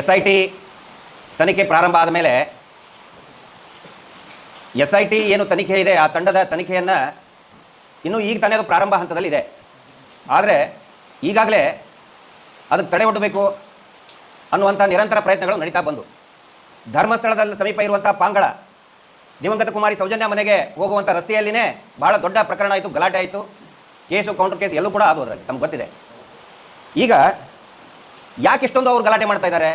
S I T ತನಿಖೆ ಪ್ರಾರಂಭ ಆದ ಮೇಲೆ ಎಸ್ ಐ ಟಿ ಏನು ತನಿಖೆ ಇದೆ, ಆ ತಂಡದ ತನಿಖೆಯನ್ನು ಇನ್ನೂ ಈಗ ತಾನೇ ಅದು ಪ್ರಾರಂಭ ಹಂತದಲ್ಲಿದೆ. ಆದರೆ ಈಗಾಗಲೇ ಅದಕ್ಕೆ ತಡೆ ಒಡ್ಡಬೇಕು ಅನ್ನುವಂಥ ನಿರಂತರ ಪ್ರಯತ್ನಗಳು ನಡೀತಾ ಬಂದು. ಧರ್ಮಸ್ಥಳದಲ್ಲಿ ಸಮೀಪ ಇರುವಂಥ ಪಾಂಗಳ ದಿವಂಗತ ಕುಮಾರಿ ಸೌಜನ್ಯ ಮನೆಗೆ ಹೋಗುವಂಥ ರಸ್ತೆಯಲ್ಲಿನೇ ಬಹಳ ದೊಡ್ಡ ಪ್ರಕರಣ ಆಯಿತು, ಗಲಾಟೆ ಆಯಿತು. ಕೇಸು ಕೌಂಟರ್ ಕೇಸ್ ಎಲ್ಲೂ ಕೂಡ ಆದವು ಅದರಲ್ಲಿ, ನಮ್ಗೆ ಗೊತ್ತಿದೆ. ಈಗ ಯಾಕೆ ಇಷ್ಟೊಂದು ಅವ್ರು ಗಲಾಟೆ ಮಾಡ್ತಾ ಇದ್ದಾರೆ?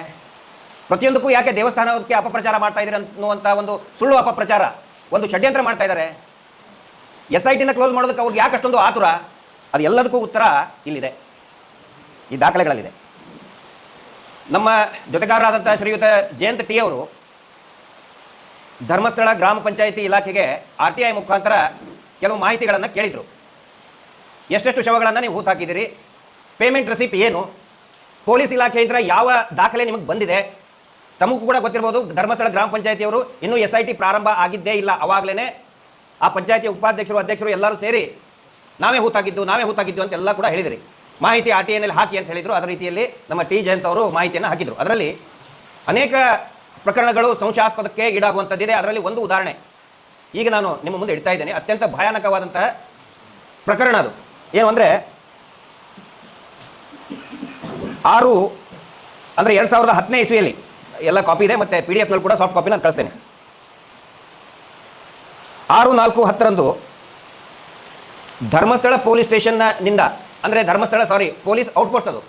ಪ್ರತಿಯೊಂದಕ್ಕೂ ಯಾಕೆ ದೇವಸ್ಥಾನಕ್ಕೆ ಅಪಪ್ರಚಾರ ಮಾಡ್ತಾ ಇದ್ದಾರೆ ಅನ್ನುವಂಥ ಒಂದು ಸುಳ್ಳು ಅಪಪ್ರಚಾರ, ಒಂದು ಷಡ್ಯಂತ್ರ ಮಾಡ್ತಾ ಇದ್ದಾರೆ? ಎಸ್ ಐ ಟಿನ ಕ್ಲೋಸ್ ಮಾಡೋದಕ್ಕೆ ಅವ್ರಿಗೆ ಯಾಕೆ ಅಷ್ಟೊಂದು ಆತುರ? ಅದು ಎಲ್ಲದಕ್ಕೂ ಉತ್ತರ ಇಲ್ಲಿದೆ. ಈ ದಾಖಲೆಗಳಲ್ಲಿದೆ. ನಮ್ಮ ಜೊತೆಗಾರರಾದಂಥ ಶ್ರೀಯುತ ಜಯಂತ್ ಟಿ ಅವರು ಧರ್ಮಸ್ಥಳ ಗ್ರಾಮ ಪಂಚಾಯಿತಿ ಇಲಾಖೆಗೆ ಆರ್ ಟಿ ಐ ಮುಖಾಂತರ ಕೆಲವು ಮಾಹಿತಿಗಳನ್ನು ಕೇಳಿದರು. ಎಷ್ಟೆಷ್ಟು ಶವಗಳನ್ನು ನೀವು ಹೂತ್ ಹಾಕಿದ್ದೀರಿ? ಪೇಮೆಂಟ್ ರೆಸಿಪ್ಟ್ ಏನು? ಪೊಲೀಸ್ ಇಲಾಖೆಯಿಂದ ಯಾವ ದಾಖಲೆ ನಿಮಗೆ ಬಂದಿದೆ? ತಮಗೂ ಕೂಡ ಗೊತ್ತಿರ್ಬೋದು, ಧರ್ಮಸ್ಥಳ ಗ್ರಾಮ ಪಂಚಾಯತಿಯವರು ಇನ್ನೂ ಎಸ್ ಐ ಟಿ ಪ್ರಾರಂಭ ಆಗಿದ್ದೇ ಇಲ್ಲ. ಅವಾಗಲೇ ಆ ಪಂಚಾಯತಿ ಉಪಾಧ್ಯಕ್ಷರು, ಅಧ್ಯಕ್ಷರು ಎಲ್ಲರೂ ಸೇರಿ ನಾವೇ ಹೂತಾಗಿದ್ದು ನಾವೇ ಹೂತಾಗಿದ್ದು ಅಂತ ಎಲ್ಲ ಕೂಡ ಹೇಳಿದಿರಿ. ಮಾಹಿತಿ ಆರ್ ಟಿ ಎನಲ್ಲಿ ಹಾಕಿ ಅಂತ ಹೇಳಿದರು. ಅದೇ ರೀತಿಯಲ್ಲಿ ನಮ್ಮ ಟಿ ಜಯಂತ್ ಅವರು ಮಾಹಿತಿಯನ್ನು ಹಾಕಿದರು. ಅದರಲ್ಲಿ ಅನೇಕ ಪ್ರಕರಣಗಳು ಸಂಶಯಾಸ್ಪದಕ್ಕೆ ಈಡಾಗುವಂಥದ್ದಿದೆ. ಅದರಲ್ಲಿ ಒಂದು ಉದಾಹರಣೆ. ಈಗ ನಾನು ನಿಮ್ಮ ಮುಂದೆ ಇಡ್ತಾ ಇದ್ದೇನೆ. ಅತ್ಯಂತ ಭಯಾನಕವಾದಂತಹ ಪ್ರಕರಣ ಅದು. ಏನು ಅಂದರೆ ಆರು, ಅಂದರೆ ಎರಡು ಸಾವಿರದ ಹತ್ತನೇ ಇಸ್ವಿಯಲ್ಲಿ ಎಲ್ಲ ಕಾಪಿ ಇದೆ, ಮತ್ತು ಪಿ ಡಿ ಎಫ್ನಲ್ಲಿ ಕೂಡ ಸಾಫ್ಟ್ ಕಾಪಿ ನಾನು ಕಳಿಸ್ತೇನೆ. ಆರು, ನಾಲ್ಕು, ಹತ್ತರಂದು ಧರ್ಮಸ್ಥಳ ಪೊಲೀಸ್ ಸ್ಟೇಷನ್ನಿಂದ ಅಂದರೆ ಧರ್ಮಸ್ಥಳ ಸಾರಿ ಪೊಲೀಸ್ ಔಟ್ಪೋಸ್ಟ್ ಅದು.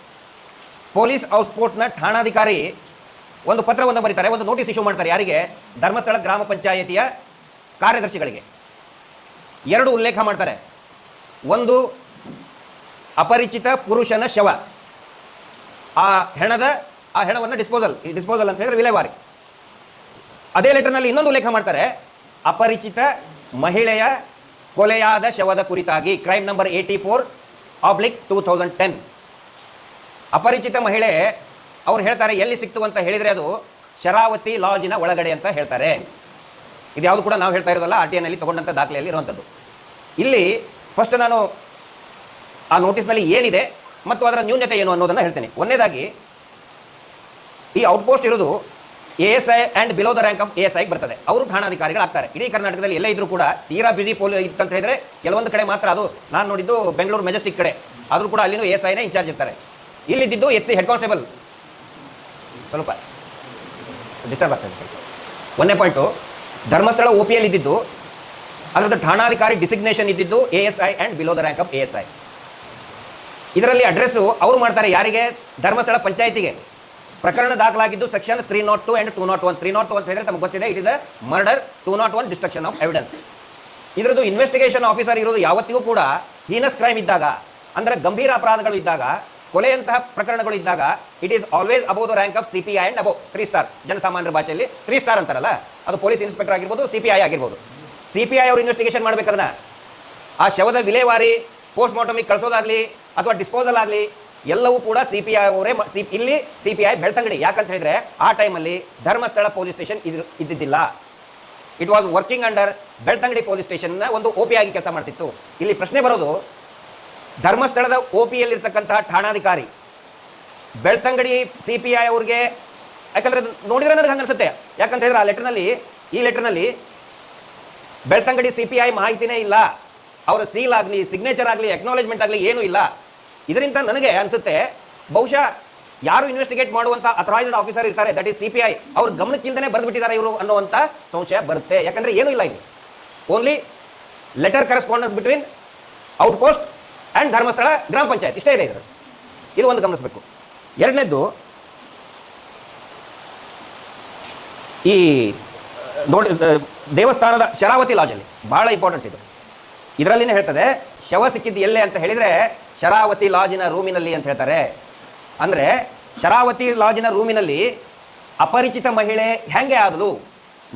ಪೊಲೀಸ್ ಔಟ್ಪೋಸ್ಟ್ನ ಠಾಣಾಧಿಕಾರಿ ಒಂದು ಪತ್ರವನ್ನು ಬರೀತಾರೆ, ಒಂದು ನೋಟಿಸ್ ಇಶ್ಯೂ ಮಾಡ್ತಾರೆ ಯಾರಿಗೆ? ಧರ್ಮಸ್ಥಳ ಗ್ರಾಮ ಪಂಚಾಯತಿಯ ಕಾರ್ಯದರ್ಶಿಗಳಿಗೆ. ಎರಡು ಉಲ್ಲೇಖ ಮಾಡ್ತಾರೆ. ಒಂದು ಅಪರಿಚಿತ ಪುರುಷನ ಶವ. ಆ ಹೆಣದ, ಆ ಹೆಣವನ್ನು ಡಿಸ್ಪೋಸಲ್ ಈ ಡಿಸ್ಪೋಸಲ್ ಅಂತ ಹೇಳಿದ್ರೆ ವಿಲೇವಾರಿ. ಅದೇ ಲೆಟರ್ನಲ್ಲಿ ಇನ್ನೊಂದು ಉಲ್ಲೇಖ ಮಾಡ್ತಾರೆ, ಅಪರಿಚಿತ ಮಹಿಳೆಯ ಕೊಲೆಯಾದ ಶವದ ಕುರಿತಾಗಿ crime number eighty four oblique two thousand ten ಅಪರಿಚಿತ ಮಹಿಳೆ, ಅವ್ರು ಹೇಳ್ತಾರೆ, ಎಲ್ಲಿ ಸಿಕ್ತು ಅಂತ ಹೇಳಿದರೆ ಅದು ಶರಾವತಿ ಲಾಜಿನ ಒಳಗಡೆ ಅಂತ ಹೇಳ್ತಾರೆ. ಇದು ಯಾವುದು ಕೂಡ ನಾವು ಹೇಳ್ತಾ ಇರೋದಲ್ಲ ಆರ್ ಟಿ ಎನಲ್ಲಿ ತಗೊಂಡಂಥ ದಾಖಲೆಯಲ್ಲಿ ಇರುವಂಥದ್ದು ಇಲ್ಲಿ ಫಸ್ಟ್ ನಾನು ಆ ನೋಟಿಸ್ನಲ್ಲಿ ಏನಿದೆ ಮತ್ತು ಅದರ ನ್ಯೂನ್ಯತೆ ಏನು ಅನ್ನೋದನ್ನು ಹೇಳ್ತೇನೆ. ಒಂದನೇದಾಗಿ, ಈ ಔಟ್ಪೋಸ್ಟ್ ಇರೋದು A S I and below the rank of A S ಐಗೆ ಬರ್ತದೆ. ಅವರು ಠಾಣಾಧಿಕಾರಿಗಳಾಗ್ತಾರೆ. ಇಡೀ ಕರ್ನಾಟಕದಲ್ಲಿ ಎಲ್ಲ ಇದ್ರೂ ಕೂಡ ತೀರಾ ಬಿಸಿ ಪೋಲಿ ಇತ್ತಂತ ಹೇಳಿದ್ರೆ ಕೆಲವೊಂದು ಕಡೆ ಮಾತ್ರ ಅದು ನಾನು ನೋಡಿದ್ದು ಬೆಂಗಳೂರು ಮೆಜೆಸ್ಟಿಕ್ ಕಡೆ. ಆದರೂ ಕೂಡ ಅಲ್ಲಿನೂ ಎ ಎಸ್ ಐನೇ ಇನ್ಚಾರ್ಜ್ ಇರ್ತಾರೆ. ಇಲ್ಲಿದ್ದು ಎಚ್ ಸಿ ಹೆಡ್ ಕಾನ್ಸ್ಟೇಬಲ್ ಸ್ವಲ್ಪ ಡಿಸ್ಟರ್ಬ್ ಆಗ್ತದೆ ಒಂದೇ point Dharmasthala O P L ಇದ್ದಿದ್ದು, ಅದರದ್ದು ಠಾಣಾಧಿಕಾರಿ ಡಿಸಿಗ್ನೇಷನ್ ಇದ್ದಿದ್ದು A S I and below the rank of A S I ಇದರಲ್ಲಿ ಅಡ್ರೆಸ್ಸು ಅವ್ರು ಮಾಡ್ತಾರೆ ಯಾರಿಗೆ? ಧರ್ಮಸ್ಥಳ ಪಂಚಾಯತಿಗೆ. ಪ್ರಕರಣ ದಾಖಲಾಗಿದ್ದು section three not two and two not one three not ಅಂತ ಹೇಳಿದ್ರೆ ತಮಗೆ ಗೊತ್ತಿದೆ it is a murder two not one destruction of evidence ಇದರದ್ದು ಇನ್ವೆಸ್ಟಿಗೇಷನ್ ಆಫೀಸರ್ ಇರೋದು ಯಾವತ್ತಿಗೂ ಕೂಡ ಹೀನಸ್ ಕ್ರೈಮ್ ಇದ್ದಾಗ, ಅಂದರೆ ಗಂಭೀರ ಅಪರಾಧಗಳು ಇದ್ದಾಗ, ಕೊಲೆಯಂತಹ ಪ್ರಕರಣಗಳು ಇದ್ದಾಗ it is always above the rank of C P I and above three star ಜನಸಾಮಾನ್ಯರ ಭಾಷೆಯಲ್ಲಿ ತ್ರೀ ಸ್ಟಾರ್ ಅಂತಾರಲ್ಲ, ಅದು ಪೊಲೀಸ್ ಇನ್ಸ್ಪೆಕ್ಟರ್ ಆಗಿರ್ಬೋದು ಸಿ ಪಿ ಐ ಆಗಿರ್ಬೋದು. ಸಿ ಪಿ ಐ ಅವರು ಇನ್ವೆಸ್ಟಿಗೇಷನ್ ಮಾಡಬೇಕಾದ್ರೆ ಆ ಶವದ ವಿಲೇವಾರಿ ಪೋಸ್ಟ್ ಮಾರ್ಟಮಿಗೆ ಕಳಿಸೋದಾಗ್ಲಿ ಅಥವಾ ಡಿಸ್ಪೋಸಲ್ ಆಗಲಿ, ಎಲ್ಲವೂ ಕೂಡ ಸಿ ಪಿ ಐ ಅವರೇ ಸಿ ಇಲ್ಲಿ ಸಿ ಪಿ ಐ ಬೆಳ್ತಂಗಡಿ. ಯಾಕಂತ ಹೇಳಿದ್ರೆ, ಆ ಟೈಮಲ್ಲಿ ಧರ್ಮಸ್ಥಳ ಪೊಲೀಸ್ ಸ್ಟೇಷನ್ ಇದು ಇದ್ದಿದ್ದಿಲ್ಲ. It was working under Belthangady police ಸ್ಟೇಷನ್ನ ಒಂದು ಒ ಪಿ ಆಗಿ ಕೆಲಸ ಮಾಡ್ತಿತ್ತು. ಇಲ್ಲಿ ಪ್ರಶ್ನೆ ಬರೋದು, ಧರ್ಮಸ್ಥಳದ ಒ ಪಿ ಯಲ್ಲಿರ್ತಕ್ಕಂತಹ ಠಾಣಾಧಿಕಾರಿ, ಬೆಳ್ತಂಗಡಿ ಸಿ ಪಿ ಐ ಅವ್ರಿಗೆ, ಯಾಕಂದ್ರೆ ನೋಡಿದ್ರೆ ನನಗೆ ಹಂಗೆ ಅನ್ಸುತ್ತೆ. ಯಾಕಂತ ಹೇಳಿದ್ರೆ ಆ ಲೆಟರ್ನಲ್ಲಿ ಈ ಲೆಟರ್ನಲ್ಲಿ ಬೆಳ್ತಂಗಡಿ ಸಿ ಪಿ ಐ ಮಾಹಿತಿನೇ ಇಲ್ಲ. ಅವರ ಸೀಲ್ ಆಗಲಿ ಸಿಗ್ನೇಚರ್ ಆಗಲಿ ಎಕ್ನಾಲೇಜ್ಮೆಂಟ್ ಆಗಲಿ ಏನೂ ಇಲ್ಲ. ಇದರಿಂದ ನನಗೆ ಅನಿಸುತ್ತೆ, ಬಹುಶಃ ಯಾರು ಇನ್ವೆಸ್ಟಿಗೇಟ್ ಮಾಡುವಂಥ ಅಥರೈಸ್ಡ್ ಆಫೀಸರ್ ಇರ್ತಾರೆ that is C P I ಅವ್ರ ಗಮನಕ್ಕಿಲ್ದೇ ಬರೆದುಬಿಟ್ಟಿದ್ದಾರೆ ಇವರು ಅನ್ನುವಂಥ ಸಂಶಯ ಬರುತ್ತೆ. ಯಾಕಂದರೆ ಏನೂ ಇಲ್ಲ ಇಲ್ಲಿ. Only letter correspondence between outpost and Dharmasthala ಗ್ರಾಮ ಪಂಚಾಯತ್. ಇಷ್ಟೇ ಇದೆ ಇದರ ಇದು ಒಂದು ಗಮನಿಸಬೇಕು. ಎರಡನೇದ್ದು, ಈ, ನೋಡಿ, ದೇವಸ್ಥಾನದ ಶರಾವತಿ ಲಾಜಲ್ಲಿ ಭಾಳ ಇಂಪಾರ್ಟೆಂಟ್ ಇದು. ಇದರಲ್ಲಿನೇ ಹೇಳ್ತದೆ, ಶವ ಸಿಕ್ಕಿದ್ದು ಎಲ್ಲೇ ಅಂತ ಹೇಳಿದರೆ ಶರಾವತಿ ಲಾಜಿನ ರೂಮಿನಲ್ಲಿ ಅಂತ ಹೇಳ್ತಾರೆ. ಅಂದರೆ ಶರಾವತಿ ಲಾಜಿನ ರೂಮಿನಲ್ಲಿ ಅಪರಿಚಿತ ಮಹಿಳೆ ಹೆಂಗೆ ಆದಲು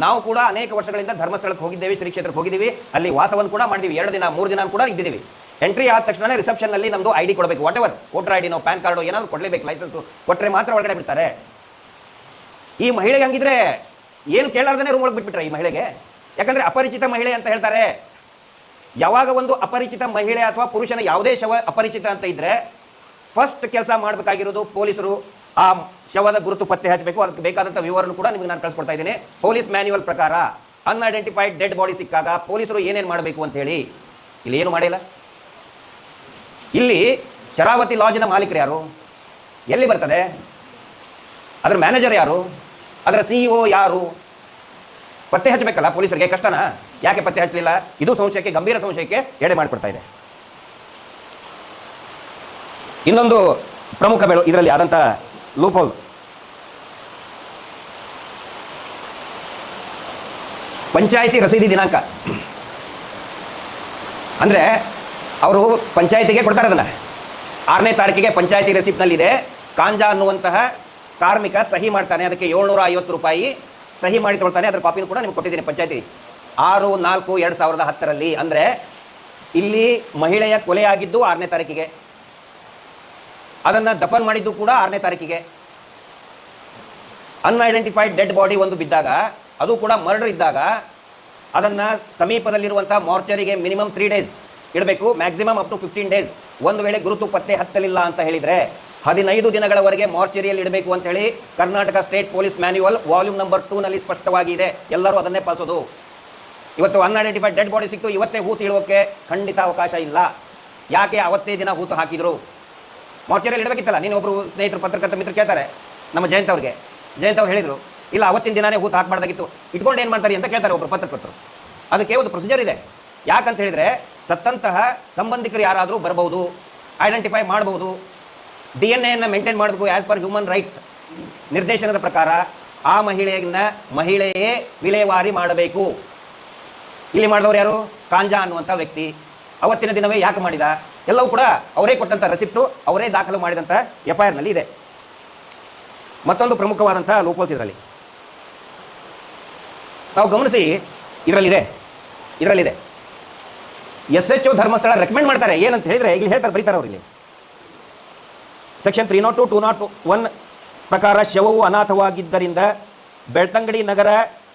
ನಾವು ಕೂಡ ಅನೇಕ ವರ್ಷಗಳಿಂದ ಧರ್ಮಸ್ಥಳಕ್ಕೆ ಹೋಗಿದ್ದೇವೆ, ಶ್ರೀ ಕ್ಷೇತ್ರಕ್ಕೆ ಹೋಗಿದ್ದೀವಿ. ಅಲ್ಲಿ ವಾಸವನ್ನು ಕೂಡ ಮಾಡಿದ್ದೀವಿ. ಎರಡು ದಿನ, ಮೂರು ದಿನ ಕೂಡ ಇದ್ದಿದ್ದೀವಿ. ಎಂಟ್ರಿ ಆದ ತಕ್ಷಣ ರಿಸೆಪ್ಷನ್ನಲ್ಲಿ ನಮ್ಮದು ಐ ಡಿ ಕೊಡಬೇಕು. ವಾಟ್ ಎವರ್ ವೋಟರ್ ಐ ಡಿನೋ ಪ್ಯಾನ್ ಕಾರ್ಡು ಏನಾದರೂ ಕೊಡಲೇಬೇಕು ಲೈಸೆನ್ಸು ಕೊಟ್ಟರೆ ಮಾತ್ರ ಒಳಗಡೆ ಬಿಡ್ತಾರೆ. ಈ ಮಹಿಳೆಗೆ ಹಂಗಿದ್ರೆ? ಏನು ಕೇಳಾರ್ದೇ ರೂಮ್ ಒಳಗೆ ಬಿಟ್ಬಿಟ್ರೆ ಈ ಮಹಿಳೆಗೆ? ಯಾಕಂದರೆ ಅಪರಿಚಿತ ಮಹಿಳೆ ಅಂತ ಹೇಳ್ತಾರೆ. ಯಾವಾಗ ಒಂದು ಅಪರಿಚಿತ ಮಹಿಳೆ ಅಥವಾ ಪುರುಷನ ಯಾವುದೇ ಶವ ಅಪರಿಚಿತ ಅಂತ ಇದ್ರೆ ಫಸ್ಟ್ ಕೆಲಸ ಮಾಡಬೇಕಾಗಿರೋದು ಪೊಲೀಸರು ಆ ಶವದ ಗುರುತು ಪತ್ತೆ ಹಚ್ಚಬೇಕು, ಅದಕ್ಕೆ ಬೇಕಾದಂಥ ವಿವರನ್ನು ಕೂಡ ನಿಮಗೆ ನಾನು ಕಳಿಸ್ಕೊಡ್ತಾ ಇದ್ದೀನಿ. ಪೊಲೀಸ್ ಮ್ಯಾನ್ಯುವಲ್ ಪ್ರಕಾರ ಅನ್ಐಡೆಂಟಿಫೈಡ್ ಡೆಡ್ ಬಾಡಿ ಸಿಕ್ಕಾಗ ಪೊಲೀಸರು ಏನೇನು ಮಾಡಬೇಕು ಅಂತ ಹೇಳಿ ಇಲ್ಲಿ ಏನು ಮಾಡಿಲ್ಲ. ಇಲ್ಲಿ ಶರಾವತಿ ಲಾಜಿನ ಮಾಲೀಕರು ಯಾರು? ಎಲ್ಲಿ ಬರ್ತದೆ? ಅದರ ಮ್ಯಾನೇಜರ್ ಯಾರು? ಅದರ ಸಿಇಒ ಯಾರು? ಪತ್ತೆ ಹಚ್ಚಬೇಕಲ್ಲ ಪೊಲೀಸರಿಗೆ, ಕಷ್ಟನಾ? ಯಾಕೆ ಪತ್ತೆ ಹಚ್ಚಲಿಲ್ಲ? ಇದು ಸಂಶಯಕ್ಕೆ, ಗಂಭೀರ ಸಂಶಯಕ್ಕೆ ಎಡೆ ಮಾಡಿಕೊಡ್ತಾ ಇದೆ. ಇನ್ನೊಂದು ಪ್ರಮುಖ ಬೆಳು ಇದರಲ್ಲಿ ಆದಂಥ ಲೂಪೋಲ್. ಪಂಚಾಯಿತಿ ರಸೀದಿ ದಿನಾಂಕ. ಅಂದರೆ ಅವರು ಪಂಚಾಯಿತಿಗೆ ಕೊಡ್ತಾರೆ ಅದನ್ನು. ಆರನೇ ತಾರೀಕಿಗೆ ಪಂಚಾಯಿತಿ ರೆಸಿಪ್ಟ್ನಲ್ಲಿದೆ ಕಾಂಜಾ ಅನ್ನುವಂತಹ ಕಾರ್ಮಿಕ ಸಹಿ ಮಾಡ್ತಾನೆ. ಅದಕ್ಕೆ ಏಳ್ನೂರ ಐವತ್ತು ರೂಪಾಯಿ ಸಹಿ ಮಾಡಿ ತೊಳ್ತಾನೆ ಅದರ ಕಾಪಿನೂ ಕೂಡ ನಿಮ್ಗೆ ಕೊಟ್ಟಿದ್ದೀನಿ ಪಂಚಾಯತಿ. ಆರು, ನಾಲ್ಕು, ಎರಡು ಸಾವಿರದ ಹತ್ತರಲ್ಲಿ ಅಂದರೆ ಇಲ್ಲಿ ಮಹಿಳೆಯ ಕೊಲೆಯಾಗಿದ್ದು ಆರನೇ ತಾರೀಕಿಗೆ. ಅದನ್ನು ದಫನ್ ಮಾಡಿದ್ದು ಕೂಡ ಆರನೇ ತಾರೀಕಿಗೆ. ಅನ್ಐಡೆಂಟಿಫೈಡ್ ಡೆಡ್ ಬಾಡಿ ಒಂದು ಬಿದ್ದಾಗ, ಅದು ಕೂಡ ಮರ್ಡರ್ ಇದ್ದಾಗ, ಅದನ್ನು ಸಮೀಪದಲ್ಲಿರುವಂಥ ಮಾರ್ಚರಿಗೆ ಮಿನಿಮಮ್ ತ್ರೀ ಡೇಸ್ ಇಡಬೇಕು maximum up to fifteen days ಒಂದು ವೇಳೆ ಗುರುತು ಪತ್ತೆ ಹತ್ತಲಿಲ್ಲ ಅಂತ ಹೇಳಿದರೆ ಹದಿನೈದು ದಿನಗಳವರೆಗೆ ಮಾರ್ಚರಿಯಲ್ಲಿ ಇಡಬೇಕು ಅಂತ ಹೇಳಿ Karnataka state police manual volume number ಟೂನಲ್ಲಿ ಸ್ಪಷ್ಟವಾಗಿದೆ ಎಲ್ಲರೂ ಅದನ್ನೇ ಪಾಲಿಸೋದು. ಇವತ್ತು ಅನ್ಐಡೆಂಟಿಫೈಡ್ ಡೆಡ್ ಬಾಡಿ ಸಿಕ್ತು. ಇವತ್ತೇ ಹೂತು ಇಡೋಕ್ಕೆ ಖಂಡಿತ ಅವಕಾಶ ಇಲ್ಲ. ಯಾಕೆ ಅವತ್ತೇ ದಿನ ಹೂತು ಹಾಕಿದ್ರು? ಮಾರ್ಚರಿಯಲ್ಲಿ ಇಡಬೇಕಿತ್ತಲ್ಲ? ನೀನು ಒಬ್ಬರು ಸ್ನೇಹಿತರು, ಪತ್ರಕರ್ತ ಮಿತ್ರ ಕೇಳ್ತಾರೆ. ನಮ್ಮ ಜಯಂತ್ ಅವ್ರಿಗೆ. ಜಯಂತ್ ಅವ್ರು ಹೇಳಿದರು, ಇಲ್ಲ, ಅವತ್ತಿನ ದಿನಾನೇ ಹೂತು ಹಾಕಬಾರ್ದಾಗಿತ್ತು. ಇಟ್ಕೊಂಡು ಏನು ಮಾಡ್ತಾರೆ ಅಂತ ಕೇಳ್ತಾರೆ ಒಬ್ಬರು ಪತ್ರಕರ್ತರು. ಅದಕ್ಕೆ ಒಂದು ಪ್ರೊಸೀಜರ್ ಇದೆ. ಯಾಕಂತ ಹೇಳಿದರೆ ಸತ್ತಂತಹ ಸಂಬಂಧಿಕರು ಯಾರಾದರೂ ಬರಬಹುದು ಐಡೆಂಟಿಫೈ ಮಾಡಬಹುದು ಡಿ ಎನ್ ಎಯನ್ನು ಮೇಂಟೈನ್ ಮಾಡಬೇಕು ಆ್ಯಸ್ ಪರ್ ಹ್ಯೂಮನ್ ರೈಟ್ಸ್ ನಿರ್ದೇಶನದ ಪ್ರಕಾರ ಆ ಮಹಿಳೆಯನ್ನ ಮಹಿಳೆಯೇ ವಿಲೇವಾರಿ ಮಾಡಬೇಕು. ಇಲ್ಲಿ ಮಾಡಿದವರು ಯಾರು? ಕಾಂಜಾ ಅನ್ನುವಂಥ ವ್ಯಕ್ತಿ. ಅವತ್ತಿನ ದಿನವೇ ಯಾಕೆ ಮಾಡಿದ? ಎಲ್ಲವೂ ಕೂಡ ಅವರೇ ಕೊಟ್ಟಂಥ ರೆಸಿಪ್ಟು ಅವರೇ ದಾಖಲು ಮಾಡಿದಂಥ ಎಫ್ ಐ ಆರ್ನಲ್ಲಿ ಇದೆ. ಮತ್ತೊಂದು ಪ್ರಮುಖವಾದಂಥ ಲೋಪೋಸ್ ಇದರಲ್ಲಿ. ನಾವು ಗಮನಿಸಿ, ಇದರಲ್ಲಿದೆ. ಇದರಲ್ಲಿದೆ. S H O Dharmasthala recommend ಮಾಡ್ತಾರೆ. ಏನಂತ ಹೇಳಿದರೆ ಇಲ್ಲಿ ಹೇಳ್ತಾರೆ, ಬರೀತಾರೆ ಅವ್ರು ಇಲ್ಲಿ. Section three not two two not one ಪ್ರಕಾರ ಶವವು ಅನಾಥವಾಗಿದ್ದರಿಂದ ಬೆಳ್ತಂಗಡಿ ನಗರ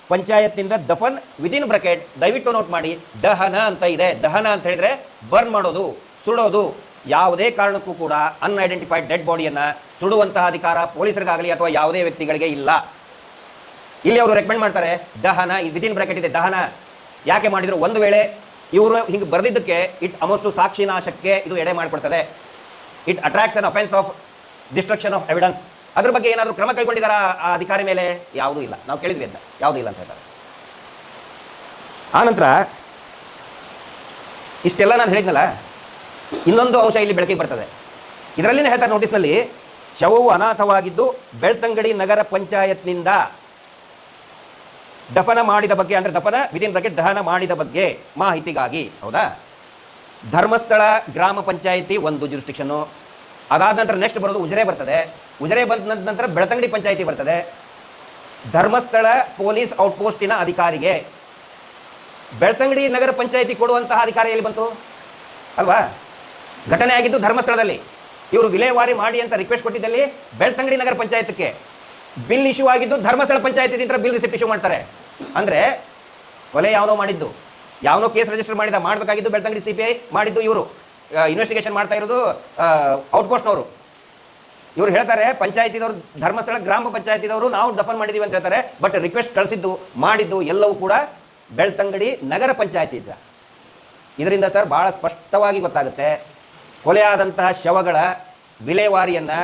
ಪಂಚಾಯತ್ನಿಂದ ದಫನ್ ವಿದಿನ್ ಬ್ರಕೆಟ್ ದಯವಿಟ್ಟು ನೋಟ್ ಮಾಡಿ. ದಹನ ಅಂತ ಇದೆ. ದಹನ ಅಂತ ಹೇಳಿದ್ರೆ ಬರ್ನ್ ಮಾಡೋದು, ಸುಡೋದು. ಯಾವುದೇ ಕಾರಣಕ್ಕೂ ಕೂಡ ಅನ್ಐಡೆಂಟಿಫೈಡ್ ಡೆಡ್ ಬಾಡಿಯನ್ನು ಸುಡುವಂತಹ ಅಧಿಕಾರ ಪೊಲೀಸರಿಗಾಗಲಿ ಅಥವಾ ಯಾವುದೇ ವ್ಯಕ್ತಿಗಳಿಗೆ ಇಲ್ಲ. ಇಲ್ಲಿ ಅವರು ರೆಕಮೆಂಡ್ ಮಾಡ್ತಾರೆ, ದಹನ ವಿದಿನ್ ಬ್ರಾಕೆಟ್ ಇದೆ, ದಹನ. ಯಾಕೆ ಮಾಡಿದ್ರು? ಒಂದು ವೇಳೆ ಇವರು ಹಿಂಗೆ ಬರೆದಿದ್ದಕ್ಕೆ ಇಟ್ ಅಮೋಸ್ಟ್ ಸಾಕ್ಷಿ ನಾಶಕ್ಕೆ ಇದು ಎಡೆ ಮಾಡಿಕೊಡ್ತದೆ. It attracts an offence of destruction of evidence ಅದ್ರ ಬಗ್ಗೆ ಏನಾದರೂ ಕ್ರಮ ಕೈಗೊಂಡಿದ್ದಾರಾ ಆ ಅಧಿಕಾರಿ ಮೇಲೆ? ಯಾವುದೂ ಇಲ್ಲ. ನಾವು ಕೇಳಿದ್ವಿ ಅಂತ. ಯಾವುದೂ ಇಲ್ಲ ಅಂತ ಹೇಳ್ತಾರೆ. ಆನಂತರ, ಇಷ್ಟೆಲ್ಲ ನಾನು ಹೇಳಿದ್ನಲ್ಲ, ಇನ್ನೊಂದು ಅಂಶ ಇಲ್ಲಿ ಬೆಳಕಿಗೆ ಬರ್ತದೆ. ಇದರಲ್ಲಿನೇ ಹೇಳ್ತಾರೆ ನೋಟಿಸ್ನಲ್ಲಿ, ಶವವು ಅನಾಥವಾಗಿದ್ದು ಬೆಳ್ತಂಗಡಿ ನಗರ ಪಂಚಾಯತ್ನಿಂದ ದಫನ ಮಾಡಿದ ಬಗ್ಗೆ, ಅಂದರೆ ದಫನ ವಿದಿನ್ ಬ್ರಾಕೆಟ್ ದಹನ ಮಾಡಿದ ಬಗ್ಗೆ ಮಾಹಿತಿಗಾಗಿ. ಹೌದಾ? ಧರ್ಮಸ್ಥಳ ಗ್ರಾಮ ಪಂಚಾಯಿತಿ ಒಂದು ಜುರಿಸ್ಟಿಕ್ಷನ್ನು ಅದಾದ ನಂತರ ನೆಕ್ಸ್ಟ್ ಬರೋದು ಉಜರೆ ಬರ್ತದೆ. ಉಜರೆ ಬಂದ ನಂತರ ಬೆಳತಂಗಡಿ ಪಂಚಾಯಿತಿ ಬರ್ತದೆ. ಧರ್ಮಸ್ಥಳ ಪೊಲೀಸ್ ಔಟ್ಪೋಸ್ಟಿನ ಅಧಿಕಾರಿಗೆ. ಬೆಳ್ತಂಗಡಿ ನಗರ ಪಂಚಾಯಿತಿ ಕೊಡುವಂತಹ ಅಧಿಕಾರ ಎಲ್ಲಿ ಬಂತು? ಅಲ್ವಾ? ಘಟನೆ ಆಗಿದ್ದು ಧರ್ಮಸ್ಥಳದಲ್ಲಿ. ಇವರು ವಿಲೇವಾರಿ ಮಾಡಿ ಅಂತ ರಿಕ್ವೆಸ್ಟ್ ಕೊಟ್ಟಿದ್ದಲ್ಲಿ ಬೆಳ್ತಂಗಡಿ ನಗರ ಪಂಚಾಯತ್ಗೆ. ಬಿಲ್ ಇಶ್ಯೂ ಆಗಿದ್ದು ಧರ್ಮಸ್ಥಳ ಪಂಚಾಯತಿ ಬಿಲ್ ರಿಸಿಪ್ಟ್ ಇಶ್ಯೂ ಮಾಡ್ತಾರೆ. ಅಂದರೆ ಕೊಲೆ ಯಾವನೋ ಮಾಡಿದ್ದು. ಯಾವನೋ ಕೇಸ್ ರಿಜಿಸ್ಟರ್ ಮಾಡಿದ, ಮಾಡಬೇಕಾಗಿದ್ದು ಬೆಳ್ತಂಗಡಿ ಸಿ ಮಾಡಿದ್ದು ಇವರು. ಇನ್ವೆಸ್ಟಿಗೇಷನ್ ಮಾಡ್ತಾ ಇರೋದು ಔಟ್ಪೋಸ್ಟ್ನವರು ಇವರು ಹೇಳ್ತಾರೆ, ಪಂಚಾಯತಿದವರು ಧರ್ಮಸ್ಥಳ, ಗ್ರಾಮ ಪಂಚಾಯತಿದವರು ನಾವು ದಫನ್ ಮಾಡಿದ್ದೀವಿ ಅಂತ ಹೇಳ್ತಾರೆ ಬಟ್ ರಿಕ್ವೆಸ್ಟ್ ಕಳಿಸಿದ್ದು, ಮಾಡಿದ್ದು ಎಲ್ಲವೂ ಕೂಡ ಬೆಳ್ತಂಗಡಿ ನಗರ ಪಂಚಾಯತಿ ಇದ್ದ. ಇದರಿಂದ ಸರ್ ಭಾಳ ಸ್ಪಷ್ಟವಾಗಿ ಗೊತ್ತಾಗುತ್ತೆ ಕೊಲೆಯಾದಂತಹ ಶವಗಳ ವಿಲೇವಾರಿಯನ್ನು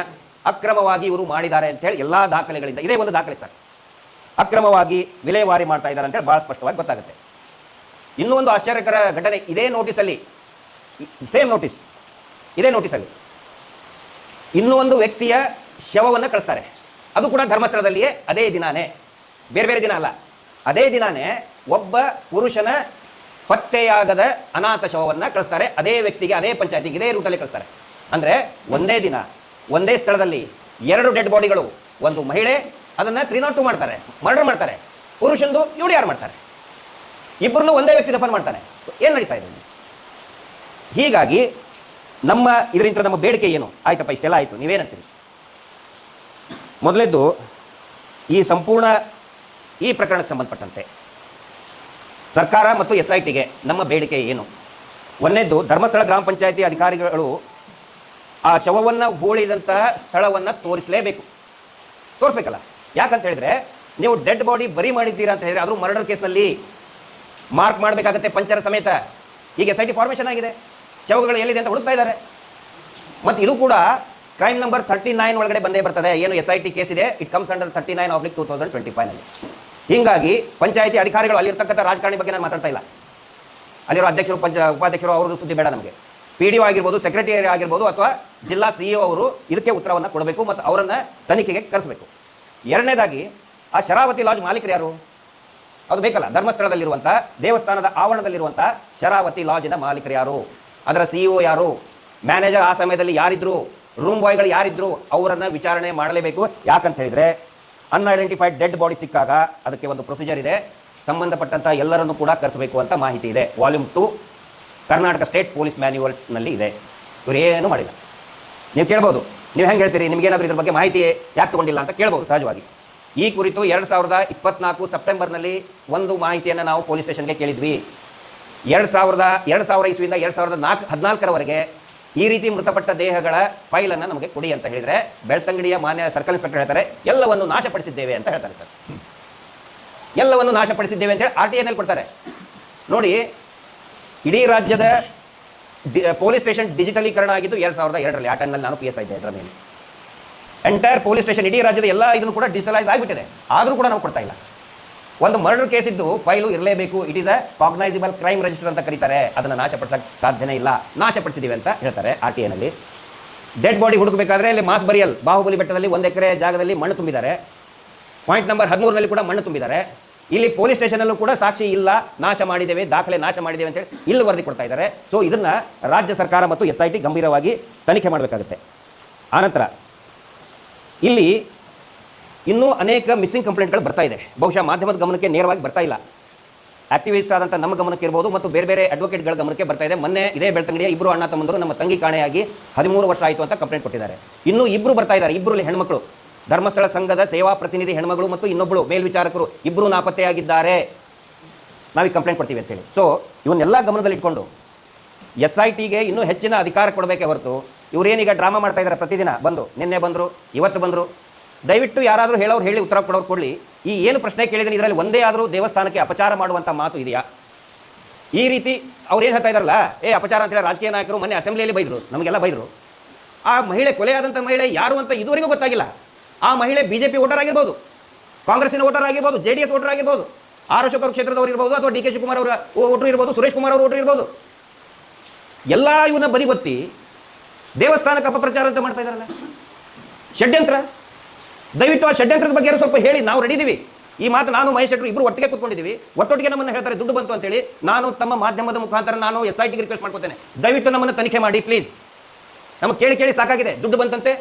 ಅಕ್ರಮವಾಗಿ ಇವರು ಮಾಡಿದ್ದಾರೆ ಅಂತೇಳಿ ಎಲ್ಲ ದಾಖಲೆಗಳಿಂದ, ಇದೇ ಒಂದು ದಾಖಲೆ ಸರ್ ಅಕ್ರಮವಾಗಿ ವಿಲೇವಾರಿ ಮಾಡ್ತಾ ಇದ್ದಾರೆ ಅಂತೇಳಿ ಭಾಳ ಸ್ಪಷ್ಟವಾಗಿ ಗೊತ್ತಾಗುತ್ತೆ. ಇನ್ನೂ ಒಂದು ಆಶ್ಚರ್ಯಕರ ಘಟನೆ ಇದೇ ನೋಟಿಸಲ್ಲಿ. ಸೇಮ್ ನೋಟಿಸ್, ಇದೇ ನೋಟಿಸಲ್ಲಿ. ಇನ್ನೂ ಒಂದು ವ್ಯಕ್ತಿಯ ಶವವನ್ನು ಕಳಿಸ್ತಾರೆ. ಅದು ಕೂಡ ಧರ್ಮಸ್ಥಳದಲ್ಲಿಯೇ, ಅದೇ ದಿನಾನೇ. ಬೇರೆ ಬೇರೆ ದಿನ ಅಲ್ಲ. ಅದೇ ದಿನಾನೇ ಒಬ್ಬ ಪುರುಷನ ಪತ್ತೆಯಾಗದ ಅನಾಥ ಶವವನ್ನು ಕಳಿಸ್ತಾರೆ. ಅದೇ ವ್ಯಕ್ತಿಗೆ ಅದೇ ಪಂಚಾಯತಿಗೆ ಇದೇ ರೂಟಲ್ಲಿ ಕಳಿಸ್ತಾರೆ. ಅಂದರೆ ಒಂದೇ ದಿನ, ಒಂದೇ ಸ್ಥಳದಲ್ಲಿ ಎರಡು ಡೆಡ್ ಬಾಡಿಗಳು, ಒಂದು ಮಹಿಳೆ, ಅದನ್ನು ತ್ರೀ ನಾಟ್ ಟು ಮಾಡ್ತಾರೆ. ಮರ್ಡರ್ ಮಾಡ್ತಾರೆ. ಪುರುಷಂದು ಇವ್ರು ಯಾರು ಮಾಡ್ತಾರೆ? ಇಬ್ಬರನ್ನು ಒಂದೇ ವ್ಯಕ್ತಿ ದಫನ್ ಮಾಡ್ತಾನೆ. ಏನು ನಡೀತಾ ಇದೆ? ಹೀಗಾಗಿ ನಮ್ಮ ಇದರಿಂದ ನಮ್ಮ ಬೇಡಿಕೆ ಏನು? ಆಯ್ತಪ್ಪ, ಇಷ್ಟೆಲ್ಲ ಆಯಿತು. ನೀವೇನಂತೀರಿ? ಮೊದಲೇದ್ದು ಈ ಸಂಪೂರ್ಣ ಈ ಪ್ರಕರಣಕ್ಕೆ ಸಂಬಂಧಪಟ್ಟಂತೆ ಸರ್ಕಾರ ಮತ್ತು ಎಸ್ ಐ ಟಿಗೆ ನಮ್ಮ ಬೇಡಿಕೆ ಏನು? ಒಂದನೇದ್ದು ಧರ್ಮಸ್ಥಳ ಗ್ರಾಮ ಪಂಚಾಯಿತಿ ಅಧಿಕಾರಿಗಳು ಆ ಶವವನ್ನು ಹೂಳಿದಂತಹ ಸ್ಥಳವನ್ನು ತೋರಿಸಲೇಬೇಕು. ತೋರಿಸ್ಬೇಕಲ್ಲ? ಯಾಕಂತ ಹೇಳಿದ್ರೆ, ನೀವು ಡೆಡ್ ಬಾಡಿ ಬರಿ ಮಾಡಿದ್ದೀರಾ ಅಂತ ಹೇಳಿದ್ರೆ ಅದು ಮರ್ಡರ್ ಕೇಸ್ನಲ್ಲಿ ಮಾರ್ಕ್ ಮಾಡಬೇಕಾಗತ್ತೆ ಪಂಚರ ಸಮೇತ. ಈಗ ಎಸ್ ಐ ಟಿ ಫಾರ್ಮೇಷನ್ ಆಗಿದೆ. ಚೌಕಗಳು ಎಲ್ಲಿದೆ ಅಂತ ಹುಡುಕ್ತಾ ಇದ್ದಾರೆ. ಮತ್ತು ಇದು ಕೂಡ ಕ್ರೈಮ್ ನಂಬರ್ ತರ್ಟಿ ನೈನ್ ಒಳಗಡೆ ಬಂದೇ ಬರ್ತದೆ. ಏನು ಎಸ್ ಐ ಟಿ ಕೇಸ್ ಇದೆ? It comes under thirty nine ಆಫ್ಲಿಕ್ two thousand twenty ಫೈವ್ನಲ್ಲಿ ಹೀಗಾಗಿ ಪಂಚಾಯತಿ ಅಧಿಕಾರಿಗಳು ಅಲ್ಲಿರ್ತಕ್ಕಂಥ ರಾಜಕಾರಣಿ ಬಗ್ಗೆ ನಾನು ಮಾತಾಡ್ತಾ ಇಲ್ಲ. ಅಲ್ಲಿರೋ ಅಧ್ಯಕ್ಷರು, ಪಂಚ ಉಪಾಧ್ಯಕ್ಷರು ಅವರು ಸುದ್ದಿ ಬೇಡ ನಮಗೆ. ಪಿ ಡಿ ಒ ಆಗಿರ್ಬೋದು ಸೆಕ್ರೆಟರಿ ಆಗಿರ್ಬೋದು ಅಥವಾ ಜಿಲ್ಲಾ ಸಿ ಇ ಅವರು ಇದಕ್ಕೆ ಉತ್ತರವನ್ನು ಕೊಡಬೇಕು ಮತ್ತು ಅವರನ್ನು ತನಿಖೆಗೆ ಕರೆಸಬೇಕು. ಎರಡನೇದಾಗಿ ಆ ಶರಾವತಿ ಲಾಜ್ ಮಾಲೀಕರು ಯಾರು? ಅದು ಬೇಕಲ್ಲ. ಧರ್ಮಸ್ಥಳದಲ್ಲಿರುವಂಥ ದೇವಸ್ಥಾನದ ಆವರಣದಲ್ಲಿರುವಂಥ ಶರಾವತಿ ಲಾಜಿನ ಮಾಲೀಕರು ಯಾರು? ಅದರ ಸಿ ಯಾರು? ಮ್ಯಾನೇಜರ್ ಆ ಸಮಯದಲ್ಲಿ ಯಾರಿದ್ರು? ರೂಮ್ ಬಾಯ್ಗಳು ಯಾರಿದ್ರು? ಅವರನ್ನು ವಿಚಾರಣೆ ಮಾಡಲೇಬೇಕು. ಯಾಕಂತ ಹೇಳಿದ್ರೆ ಅನ್ಐಡೆಂಟಿಫೈಡ್ ಡೆಡ್ ಬಾಡಿ ಸಿಕ್ಕಾಗ ಅದಕ್ಕೆ ಒಂದು ಪ್ರೊಸೀಜರ್ ಇದೆ. ಸಂಬಂಧಪಟ್ಟಂಥ ಎಲ್ಲರನ್ನು ಕೂಡ ಕರೆಸಬೇಕು ಅಂತ ಮಾಹಿತಿ ಇದೆ. Volume two Karnataka state police ಮ್ಯಾನ್ಯುವಲ್ನಲ್ಲಿ ಇದೆ. ಇವರು ಏನೂ ಮಾಡಿಲ್ಲ. ನೀವು ಕೇಳ್ಬೋದು. ನೀವು ಹೆಂಗೆ ಹೇಳ್ತೀರಿ? ನಿಮಗೇನಾದರೂ ಇದ್ರ ಬಗ್ಗೆ ಮಾಹಿತಿ ಯಾಕೆ ತಗೊಂಡಿಲ್ಲ ಅಂತ ಕೇಳ್ಬೋದು ಸಹಜವಾಗಿ. ಈ ಕುರಿತು ಎರಡು ಸಾವಿರದ ಇಪ್ಪತ್ನಾಲ್ಕು ಸೆಪ್ಟೆಂಬರ್ನಲ್ಲಿ ಒಂದು ಮಾಹಿತಿಯನ್ನು ನಾವು ಪೊಲೀಸ್ ಸ್ಟೇಷನ್ಗೆ ಕೇಳಿದ್ವಿ. ಎರಡು ಸಾವಿರದ, ಎರಡು ಸಾವಿರ ಇಸ್ವಿಯಿಂದ ಎರಡು ಸಾವಿರದ ನಾಲ್ಕು, ಹದಿನಾಲ್ಕರವರೆಗೆ ಈ ರೀತಿ ಮೃತಪಟ್ಟ ದೇಹಗಳ ಫೈಲನ್ನು ನಮಗೆ ಕೊಡಿ ಅಂತ ಹೇಳಿದರೆ, ಬೆಳ್ತಂಗಡಿಯ ಮಾನ್ಯ ಸರ್ಕಲ್ ಇನ್ಸ್ಪೆಕ್ಟರ್ ಹೇಳ್ತಾರೆ, ಎಲ್ಲವನ್ನು ನಾಶಪಡಿಸಿದ್ದೇವೆ ಅಂತ ಹೇಳ್ತಾರೆ ಸರ್. ಎಲ್ಲವನ್ನು ನಾಶಪಡಿಸಿದ್ದೇವೆ ಅಂತ ಹೇಳಿ ಆರ್ ಟಿ ಎನಲ್ಲಿ ಕೊಡ್ತಾರೆ. ನೋಡಿ, ಇಡೀ ರಾಜ್ಯದ ಪೊಲೀಸ್ ಸ್ಟೇಷನ್ ಡಿಜಿಟಲೀಕರಣ ಆಗಿದ್ದು ಎರಡು ಸಾವಿರದ ಎರಡರಲ್ಲಿ, ಆ ಟೈಮ್ನಲ್ಲಿ ನಾನು ಪಿ ಎಸ್ ಇದ್ದೆ ಅದರ ಮೇಲೆ. ಎಂಟೈರ್ ಪೊಲೀಸ್ ಸ್ಟೇಷನ್ ಇಡೀ ರಾಜ್ಯದ ಎಲ್ಲ ಇದನ್ನು ಕೂಡ ಡಿಜಿಟಲೈಸ್ ಆಗಿಬಿಟ್ಟಿದೆ. ಆದರೂ ಕೂಡ ನಾವು ಕೊಡ್ತಾ ಇಲ್ಲ. ಒಂದು ಮರ್ಡರ್ ಕೇಸ್ ಇದ್ದು ಫೈಲು ಇರಲೇಬೇಕು. It is a cognizable crime register ಅಂತ ಕರೀತಾರೆ. ಅದನ್ನು ನಾಶಪಡಿಸಕ್ಕೆ ಸಾಧ್ಯನೇ ಇಲ್ಲ. ನಾಶಪಡಿಸಿದ್ದೀವಿ ಅಂತ ಹೇಳ್ತಾರೆ ಆರ್ ಟಿ ಎನಲ್ಲಿ ಡೆಡ್ ಬಾಡಿ ಹುಡುಕಬೇಕಾದ್ರೆ ಇಲ್ಲಿ ಮಾಸ್ ಬರಿಯಲ್ ಬಾಹುಬಲಿ ಬೆಟ್ಟದಲ್ಲಿ ಒಂದು ಎಕರೆ ಜಾಗದಲ್ಲಿ ಮಣ್ಣು ತುಂಬಿದ್ದಾರೆ. ಪಾಯಿಂಟ್ ನಂಬರ್ ಹದಿಮೂರರಲ್ಲಿ ಕೂಡ ಮಣ್ಣು ತುಂಬಿದ್ದಾರೆ. ಇಲ್ಲಿ ಪೊಲೀಸ್ ಸ್ಟೇಷನಲ್ಲೂ ಕೂಡ ಸಾಕ್ಷಿ ಇಲ್ಲ. ನಾಶ ಮಾಡಿದ್ದೇವೆ, ದಾಖಲೆ ನಾಶ ಮಾಡಿದ್ದೇವೆ ಅಂತೇಳಿ ಇಲ್ಲಿ ವರದಿ ಕೊಡ್ತಾ ಇದ್ದಾರೆ. ಸೊ ಇದನ್ನು ರಾಜ್ಯ ಸರ್ಕಾರ ಮತ್ತು ಎಸ್ ಐ ಟಿ ಗಂಭೀರವಾಗಿ ತನಿಖೆ ಮಾಡಬೇಕಾಗುತ್ತೆ. ಆನಂತರ ಇಲ್ಲಿ ಇನ್ನೂ ಅನೇಕ ಮಿಸ್ಸಿಂಗ್ ಕಂಪ್ಲೇಂಟ್ಗಳು ಬರ್ತಾ ಇದೆ. ಬಹುಶಃ ಮಾಧ್ಯಮದ ಗಮನಕ್ಕೆ ನೇರವಾಗಿ ಬರ್ತಾ ಇಲ್ಲ. ಆಕ್ಟಿವಿಸ್ಟ್ ಆದಂಥ ನಮ್ಮ ಗಮನಕ್ಕೆ ಇರ್ಬೋದು ಮತ್ತು ಬೇರೆ ಬೇರೆ ಅಡ್ವೊಕೇಟ್ಗಳ ಗಮನಕ್ಕೆ ಬರ್ತಾ ಇದೆ. ಮೊನ್ನೆ ಇದೇ ಬೆಳ್ತಂಗಡಿಯ ಇಬ್ಬರು ಅಣ್ಣ ತಮ್ಮಂದರು ನಮ್ಮ ತಂಗಿ ಕಾಣೆಯಾಗಿ ಹದಿಮೂರು ವರ್ಷ ಆಯಿತು ಅಂತ ಕಂಪ್ಲೇಂಟ್ ಕೊಟ್ಟಿದ್ದಾರೆ. ಇನ್ನೂ ಇಬ್ಬರು ಬರ್ತಾ ಇದ್ದಾರೆ. ಇಬ್ಬರಲ್ಲಿ ಹೆಣ್ಮಕ್ಳು. ಧರ್ಮಸ್ಥಳ ಸಂಘದ ಸೇವಾ ಪ್ರತಿನಿಧಿ ಹೆಣ್ಮಗಳು ಮತ್ತು ಇನ್ನೊಬ್ಬಳು ಮೇಲ್ವಿಚಾರಕರು ಇಬ್ಬರು ನಾಪತ್ತೆಯಾಗಿದ್ದಾರೆ. ನಾವೀಗ ಕಂಪ್ಲೇಂಟ್ ಕೊಡ್ತೀವಿ ಅಂತೇಳಿ. ಸೊ ಇವನ್ನೆಲ್ಲ ಗಮನದಲ್ಲಿಟ್ಕೊಂಡು ಎಸ್ ಐ ಟಿಗೆ ಇನ್ನೂ ಹೆಚ್ಚಿನ ಅಧಿಕಾರ ಕೊಡಬೇಕೇ ಹೊರತು ಇವರೇನೀಗ ಡ್ರಾಮಾ ಮಾಡ್ತಾ ಇದ್ದಾರೆ ಪ್ರತಿದಿನ? ಬಂದು, ನಿನ್ನೆ ಬಂದರು, ಇವತ್ತು ಬಂದರು. ದಯವಿಟ್ಟು ಯಾರಾದರೂ ಹೇಳೋರು ಹೇಳಿ ಉತ್ತರ ಕೊಡೋರು ಕೊಡಲಿ. ಈ ಏನು ಪ್ರಶ್ನೆ ಕೇಳಿದ್ರೆ ಇದರಲ್ಲಿ ಒಂದೇ ಆದರೂ ದೇವಸ್ಥಾನಕ್ಕೆ ಅಪಚಾರ ಮಾಡುವಂಥ ಮಾತು ಇದೆಯಾ? ಈ ರೀತಿ ಅವ್ರು ಏನು ಹೇಳ್ತಾ ಇದ್ದಾರಲ್ಲ ಏ, ಅಪಚಾರ ಅಂತೇಳಿ ರಾಜಕೀಯ ನಾಯಕರು ಮೊನ್ನೆ ಅಸೆಂಬ್ಲಿಯಲ್ಲಿ ಬೈದರು, ನಮಗೆಲ್ಲ ಬೈದರು. ಆ ಮಹಿಳೆ ಕೊಲೆಯಾದಂಥ ಮಹಿಳೆ ಯಾರು ಅಂತ ಇದುವರೆಗೂ ಗೊತ್ತಾಗಿಲ್ಲ. ಆ ಮಹಿಳೆ ಬಿ ಜೆ ಪಿ ವೋಟರ್ ಆಗಿರ್ಬೋದು, ಕಾಂಗ್ರೆಸ್ಸಿನ ವೋಟರ್ ಆಗಿರ್ಬೋದು, ಜೆ ಡಿ ಎಸ್ ವೋಟರ್ ಆಗಿರ್ಬೋದು, ಆರ್ ಅಶೋಕ್ ಅವ್ರ ಕ್ಷೇತ್ರದವ್ರು ಇರ್ಬೋದು, ಅಥವಾ ಡಿ ಕೆ ಶಿವಕುಮಾರ್ ಅವರ ವೋಟರ್ ಇರ್ಬೋದು, ಸುರೇಶ್ ಕುಮಾರ್ ಅವ್ರ ವೋಟರ್ ಇರ್ಬೋದು. ಎಲ್ಲ ಇವನ್ನ ಬದಿಗೊತ್ತಿ ದೇವಸ್ಥಾನಕ್ಕೆ ಅಪಪ್ರಚಾರ ಅಂತ ಮಾಡ್ತಾ ಇದ್ದಾರಲ್ಲ? ಷಡ್ಯಂತ್ರ? ದಯವಿಟ್ಟು ಆ ಷಡ್ಯಂತ್ರದ ಬಗ್ಗೆ ಸ್ವಲ್ಪ ಹೇಳಿ, ನಾವು ರೆಡಿ ಇದೀವಿ. ಈ ಮಾತು ನಾನು, ಮಹೇಶ್ ಶೆಟ್ಟರು ಇಬ್ಬರು ಒಟ್ಟಿಗೆ ಕೂತ್ಕೊಂಡಿದ್ದೀವಿ ಒಟ್ಟೊಟ್ಟಿಗೆ ನಮ್ಮನ್ನು ಹೇಳ್ತಾರೆ, ದುಡ್ಡು ಬಂತು ಅಂತೇಳಿ. ನಾನು ತಮ್ಮ ಮಾಧ್ಯಮದ ಮುಖಾಂತರ ನಾನು ಎಸ್ ಐ ಟಿಗೆ ರಿಕ್ವೆಸ್ಟ್ ಮಾಡ್ಕೊತೇನೆ. ದಯವಿಟ್ಟು ನಮ್ಮನ್ನು ತನಿಖೆ ಮಾಡಿ ಪ್ಲೀಸ್ ನಮಗೆ ಕೇಳಿ ಕೇಳಿ ಸಾಕಾಗಿದೆ. ದುಡ್ಡು ಬಂತಂತೆ,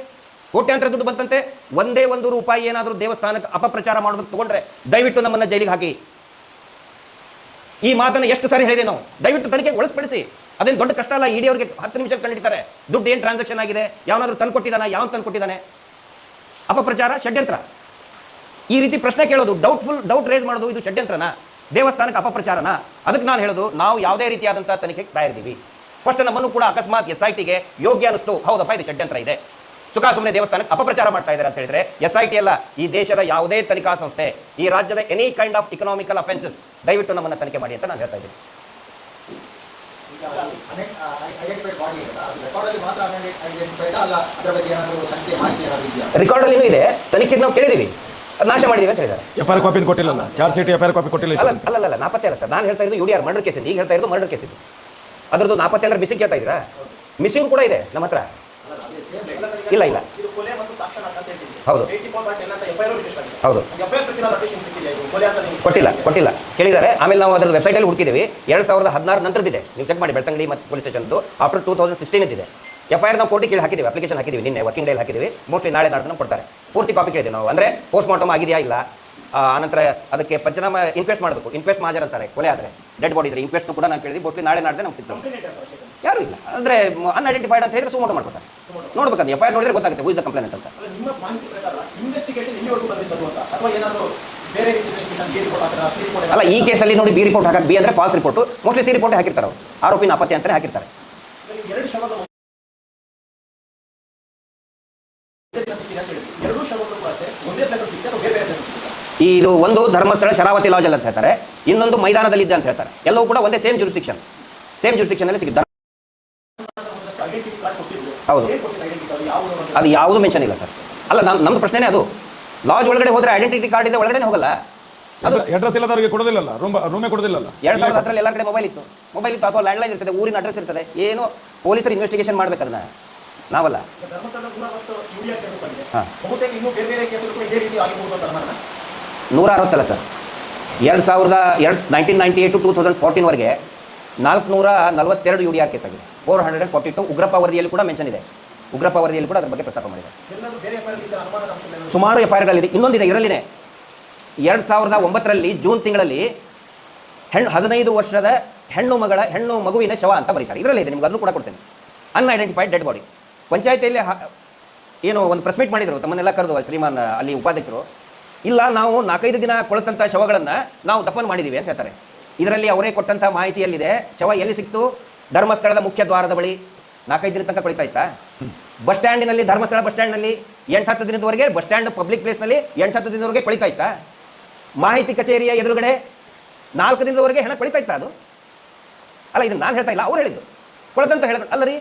ಕೋಟ್ಯಾಂತರ ದುಡ್ಡು ಬಂತಂತೆ. ಒಂದೇ ಒಂದು ರೂಪಾಯಿ ಏನಾದರೂ ದೇವಸ್ಥಾನಕ್ಕೆ ಅಪಪ್ರಚಾರ ಮಾಡೋದಕ್ಕೆ ತಗೊಂಡ್ರೆ, ದಯವಿಟ್ಟು ನಮ್ಮನ್ನು ಜೈಲಿಗೆ ಹಾಕಿ. ಈ ಮಾತನ್ನು ಎಷ್ಟು ಸಾರಿ ಹೇಳಿದೆ ನಾವು? ದಯವಿಟ್ಟು ತನಿಖೆ ಒಳಸ್ಪಡಿಸಿ. ಅದೇನು ದೊಡ್ಡ ಕಷ್ಟ ಅಲ್ಲ ಇಡಿ ಅವರಿಗೆ ಹತ್ತು ನಿಮಿಷ ಕಂಡಿಡ್ತಾರೆ ದುಡ್ಡು ಏನು ಟ್ರಾನ್ಸಾಕ್ಷನ್ ಆಗಿದೆ? ಯಾವನಾದ್ರೂ ತಂದು ಕೊಟ್ಟಿದ್ದಾನೆ ಯಾವ ತಂದು ಕೊಟ್ಟಿದ್ದಾನೆ ಅಪಪ್ರಚಾರ, ಷಡ್ಯಂತ್ರ. ಈ ರೀತಿ ಪ್ರಶ್ನೆ ಕೇಳೋದು ಡೌಟ್ಫುಲ್ ಡೌಟ್ ರೇಸ್ ಮಾಡೋದು, ಇದು ಷಡ್ಯಂತ್ರನ? ದೇವಸ್ಥಾನಕ್ಕೆ ಅಪಪ್ರಚಾರನ? ಅದಕ್ಕೆ ನಾನು ಹೇಳೋದು, ನಾವು ಯಾವುದೇ ರೀತಿಯಾದಂಥ ತನಿಖೆಗೆ ತಯಾರಿದ್ದೀವಿ ಫಸ್ಟ್ ನಮ್ಮನ್ನು ಕೂಡ ಅಕಸ್ಮಾತ್ ಎಸ್ ಐ ಟಿಗೆ ಯೋಗ್ಯ ಅನಿಸ್ತು ಹೌದಪ್ಪ, ಇದು ಷಡ್ಯಂತ್ರ ಇದೆ. ಸುಖ ಸುಮ್ಮನೆ ದೇವಸ್ಥಾನಕ್ಕೆ ಅಪಪ್ರಚಾರ ಮಾಡ್ತಾ ಇದ್ದಾರೆ ಅಂತ ಹೇಳಿದ್ರೆ ಎಸ್ ಐ ಟಿ ಅಲ್ಲ, ಈ ದೇಶದ ಯಾವುದೇ ತನಿಖಾ ಸಂಸ್ಥೆ, ಈ ರಾಜ್ಯದ any kind of economical offences ದಯವಿಟ್ಟು ನಮ್ಮನ್ನು ತನಿಖೆ ಮಾಡಿ ಅಂತ ನಾನು ಹೇಳ್ತಾ ಇದ್ದೀನಿ. ರೆಕಾರ್ಡಲ್ಲಿನೂ ಇದೆ. ತನಿಖೆ ನಾವು ಕೇಳಿದ್ದೀವಿ ನಾಶ ಮಾಡಿದೀವಿ ಅಂತ ಹೇಳಿದ್ದಾರೆ. ಎಫ್ ಆರ್ ಕಾಪಿ ಕೊಟ್ಟಿಲ್ಲ charge sheet F R copy ಕೊಟ್ಟಿಲ್ಲ ಅಲ್ಲ ಅಲ್ಲ ಅಲ್ಲ ನಾಪತ್ತೆ ಅಲ್ಲ ಸರ್. ನಾನು ಹೇಳ್ತಾ ಇರೋದು U D R murder case ಇದೆ. ಈಗ ಹೇಳ್ತಾ ಇರೋದು ಮರ್ಡರ್ ಕೇಸ್ ಇದು. ಅದರದ್ದು ನಾಪತ್ತೆ ಅಂದ್ರೆ ಮಿಸ್ಸಿಂಗ್ ಕೇಳ್ತಾ ಇದ್ದೀರಾ? ಮಿಸ್ಸಿಂಗ್ ಕೂಡ ಇದೆ ನಮ್ಮ ಹತ್ರ. ಇಲ್ಲ ಇಲ್ಲ. ಹೌದು. ಹೌದು. ಕೊಟ್ಟಿಲ್ಲ ಕೊಟ್ಟಿಲ್ಲ. ಕೇಳಿದ್ದಾರೆ ಆಮೇಲೆ ನಾವು ಅದರ ವೆಬ್ಸೈಟಲ್ಲಿ ಹುಡುಕಿದ್ದೀವಿ. ಎರಡು ಸಾವಿರದ ಹದಿನಾರು ನಂತರದಿದೆ. ನೀವು ಚೆಕ್ ಮಾಡಿ ಬೆಳ್ತಂಗಡಿ ಮತ್ತು ಪೊಲೀಸ್ ಸ್ಟೇಷನ್ದು ಆಫ್ಟರ್ ಟೂ ತೌಸಂಡ್ ಸಿಕ್ಸ್ಟೀನ್ ಇದೆ ಎಫ್ ಐ ಆರ್ ನಾವು ಕೋರ್ಟಿಗೆ ಕೇಳಿ ಹಾಕಿದ್ದೀವಿ ಅಪ್ಲಿಕೇಶನ್ ಹಾಕಿದ್ದೀವಿ ನಿನ್ನೆ ವರ್ಕಿಂಗ್ ಡೇಲಿ ಹಾಕಿದ್ದೀವಿ. ಮೋಸ್ಟ್ಲಿ ನಾಳೆ ನಾಡ್ದು ಕೊಡ್ತಾರೆ. ಪೂರ್ತಿ ಕಾಪಿ ಕೇಳಿದೆ ನಾವು. ಅಂದರೆ ಪೋಸ್ಟ್ ಮಾರ್ಟಮ್ ಆಗಿದೆಯಾ ಇಲ್ಲ? ಆ, ಆನಂತರ ಅದಕ್ಕೆ ಪಂಚನಾಮ ಇನ್ಕ್ವೆಸ್ಟ್ ಮಾಡಬೇಕು. ಇನ್ಕ್ವೆಸ್ಟ್ ಮಾಜರ್ ಅಂತಾರೆ ಕೊಲೆ ಆದರೆ. ಡೆಡ್ ಬಾಡಿ ಇದ್ರೆ ಇನ್ಕ್ವೆಸ್ಟ್ ಕೂಡ ನಾವು ಕೇಳಿದ್ವಿ ಮೋಸ್ಟ್ಲಿ ನಾಳೆ ನಾಡ್ದೆ ನಮ್ಗೆ ಸಿಗ್ತದೆ. ಯಾರು ಇಲ್ಲ. ಅಂದರೆ ಅನ್ಐಡೆಂಟಿಫೈಡ್ ಅಂತ ಹೇಳಿದ್ರೆ ಸುಮಾರು ಮಾಡ್ಕೊತಾರೆ. ನೋಡ್ಬೇಕಂತ ಎಫ್ ಐ ಆರ್ ನೋಡಿದ್ರೆ ಗೊತ್ತಾಗುತ್ತೆ ದ ಕಂಪ್ಲೇಂಟ್ ಅಂತ. ನಿಮ್ಮ ಮಾಹಿತಿ ಪ್ರಕಾರ ಇನ್ವೆಸ್ಟಿಗೇಷನ್ ಎಲ್ಲಿವರೆಗೂ ಬಂದಿದ್ದು ಅಂತ? ಅಥವಾ ಏನಾದರೂ ಬೇರೆ ಇನ್ವೆಸ್ಟಿಗೇಷನ್ ಬಿ ರಿಪೋರ್ಟ್ ಹಾಕಿದ್ರೆ ಸಿ ರಿಪೋರ್ಟ್ ಅಲ್ಲ ಈ ಕೇಸಲ್ಲಿ ನೋಡಿ ಬಿ ರಿಪೋರ್ಟ್ ಹಾಕಕ್ಕೆ ಬಿ ಅಂದರೆ false report mostly C report ಹಾಕಿರ್ತಾರೆ ಆರೋಪಿನ ಆರೋಪಿ ನಾಪತ್ತೆ ಅಂತಲೇ ಹಾಕಿರ್ತಾರೆ ಎರಡು ಶವಗಳು ಒಂದೇ ಎರಡು ಶವಗಳು ಕೂಡ ಅಷ್ಟೇ ಇದು ಒಂದು ಧರ್ಮಸ್ಥಳ ಶರಾವತಿ ಲಾಜಲ್ ಅಂತ ಹೇಳ್ತಾರೆ. ಇನ್ನೊಂದು ಮೈದಾನದಲ್ಲಿದ್ದೆ ಅಂತ ಹೇಳ್ತಾರೆ. ಎಲ್ಲವೂ ಕೂಡ ಒಂದೇ ಸೇಮ್ ಜುರಿಸ್ಟಿಕ್ಷನ್ ಸೇಮ್ ಜುರಿಸ್ಟಿಕ್ಷನಲ್ಲಿ ಸಿಗುತ್ತೆ. ಹೌದು. ಅದು ಯಾವುದು ಮೆನ್ಷನ್ ಇಲ್ಲ ಸರ್. ಅಲ್ಲ ನಮ್ಮ ನಮ್ದು ಪ್ರಶ್ನೆನೇ ಅದು. ಲಾಜ್ ಒಳಗಡೆ ಹೋದ್ರೆ ಐಡೆಂಟಿಟಿ ಕಾರ್ಡ್ ಇದೆ ಒಳಗಡೆ ಹೋಗಲ್ಲ. ಅದು ಅಡ್ರೆಸ್ ಇಲ್ಲದವರಿಗೆ ಕೊಡೋದಿಲ್ಲಲ್ಲ ರೂಮ್ ರೂಮೇ ಕೊಡೋದಿಲ್ಲಲ್ಲ. ಎರಡು ಸಾವಿರದ ಹತ್ತರಲ್ಲಿ ಎಲ್ಲ ಕಡೆ ಮೊಬೈಲ್ ಇತ್ತು. ಮೊಬೈಲ್ ಇತ್ತು ಅಥವಾ ಲ್ಯಾಂಡ್ಲೈನ್ ಇರ್ತದೆ ಊರಿನ ಅಡ್ರೆಸ್ ಇರ್ತದೆ. ಏನು ಪೊಲೀಸರು ಇನ್ವೆಸ್ಟಿಗೇಷನ್ ಮಾಡ್ಬೇಕು ಅದನ್ನ. ನಾವಲ್ಲ. ನೂರ ಅರವತ್ತಲ್ಲ ಸರ್. ಎರಡು ಸಾವಿರದ ಎರಡು nineteen ninety eight to two thousand ಫೋರ್ಟೀನ್ವರೆಗೆ ನಾಲ್ಕುನೂರ ನಲವತ್ತೆರಡು ಯು ಡಿ ಆರ್ ಕೇಸ್ ಆಗಿದೆ. Four hundred and forty two Ugrappa ವರದಿಯಲ್ಲಿ ಕೂಡ ಮೆನ್ಷನ್ ಇದೆ. ಉಗ್ರಪ್ಪ ವರದಿಯಲ್ಲಿ ಕೂಡ ಅದರ ಬಗ್ಗೆ ಪ್ರಸ್ತಾಪ ಮಾಡಿದ್ದಾರೆ. ಸುಮಾರು ಎಫ್ ಐ ಆರ್ಗಳಿದೆ ಇನ್ನೊಂದಿದೆ, ಇದರಲ್ಲಿನೇ. ಎರಡು ಸಾವಿರದ ಒಂಬತ್ತರಲ್ಲಿ ಜೂನ್ ತಿಂಗಳಲ್ಲಿ ಹೆಣ್ಣು ಹದಿನೈದು ವರ್ಷದ ಹೆಣ್ಣು ಮಗಳ, ಹೆಣ್ಣು ಮಗುವಿನ ಶವ ಅಂತ ಬರೀತಾರೆ. ಇದರಲ್ಲಿ ಇದೆ, ನಿಮ್ಗೆ ಅದನ್ನು ಕೂಡ ಕೊಡ್ತೇನೆ. ಅನ್ಐಡೆಂಟಿಫೈಡ್ ಡೆಡ್ ಬಾಡಿ ಪಂಚಾಯತಿಯಲ್ಲಿ ಏನು ಒಂದು ಪ್ರೆಸ್ ಮೀಟ್ ಮಾಡಿದರು, ತಮ್ಮನ್ನೆಲ್ಲ ಕರೆದು ಶ್ರೀಮಾನ್, ಅಲ್ಲಿ ಉಪಾಧ್ಯಕ್ಷರು. ಇಲ್ಲ, ನಾವು ನಾಲ್ಕೈದು ದಿನ ಕೊಳತಂಥ ಶವಗಳನ್ನು ನಾವು ದಫನ್ ಮಾಡಿದ್ದೀವಿ ಅಂತ ಹೇಳ್ತಾರೆ. ಇದರಲ್ಲಿ ಅವರೇ ಕೊಟ್ಟಂಥ ಮಾಹಿತಿಯಲ್ಲಿದೆ, ಶವ ಎಲ್ಲಿ ಸಿಕ್ತು, ಧರ್ಮಸ್ಥಳದ ಮುಖ್ಯ ದ್ವಾರದ ಬಳಿ ನಾಲ್ಕೈದು ದಿನ ತನಕ ಕೊಳಿತಾ ಬಸ್ ಸ್ಟ್ಯಾಂಡಿನಲ್ಲಿ ಧರ್ಮಸ್ಥಳ ಬಸ್ ಸ್ಟ್ಯಾಂಡ್ನಲ್ಲಿ ಎಂಟು ಹತ್ತು ದಿನದವರೆಗೆ ಬಸ್ ಸ್ಟ್ಯಾಂಡ್ ಪಬ್ಲಿಕ್ ಪ್ಲೇಸ್ನಲ್ಲಿ ಎಂಟು ಹತ್ತು ದಿನದವರೆಗೆ ಕೊಳಿತಾ ಇತ್ತಾ ಮಾಹಿತಿ ಕಚೇರಿಯ ಎದುರುಗಡೆ ನಾಲ್ಕು ದಿನದವರೆಗೆ ಹೆಣ ಕೊಳಿತಾ ಇತ್ತಾ ಅದು? ಅಲ್ಲ ಇದನ್ನು ನಾನು ಹೇಳ್ತಾ ಇಲ್ಲ ಅವ್ರು ಹೇಳಿದ್ದು. ಕೊಳತಂತ ಹೇಳಿದ್ರು. ಅಲ್ಲ ರೀ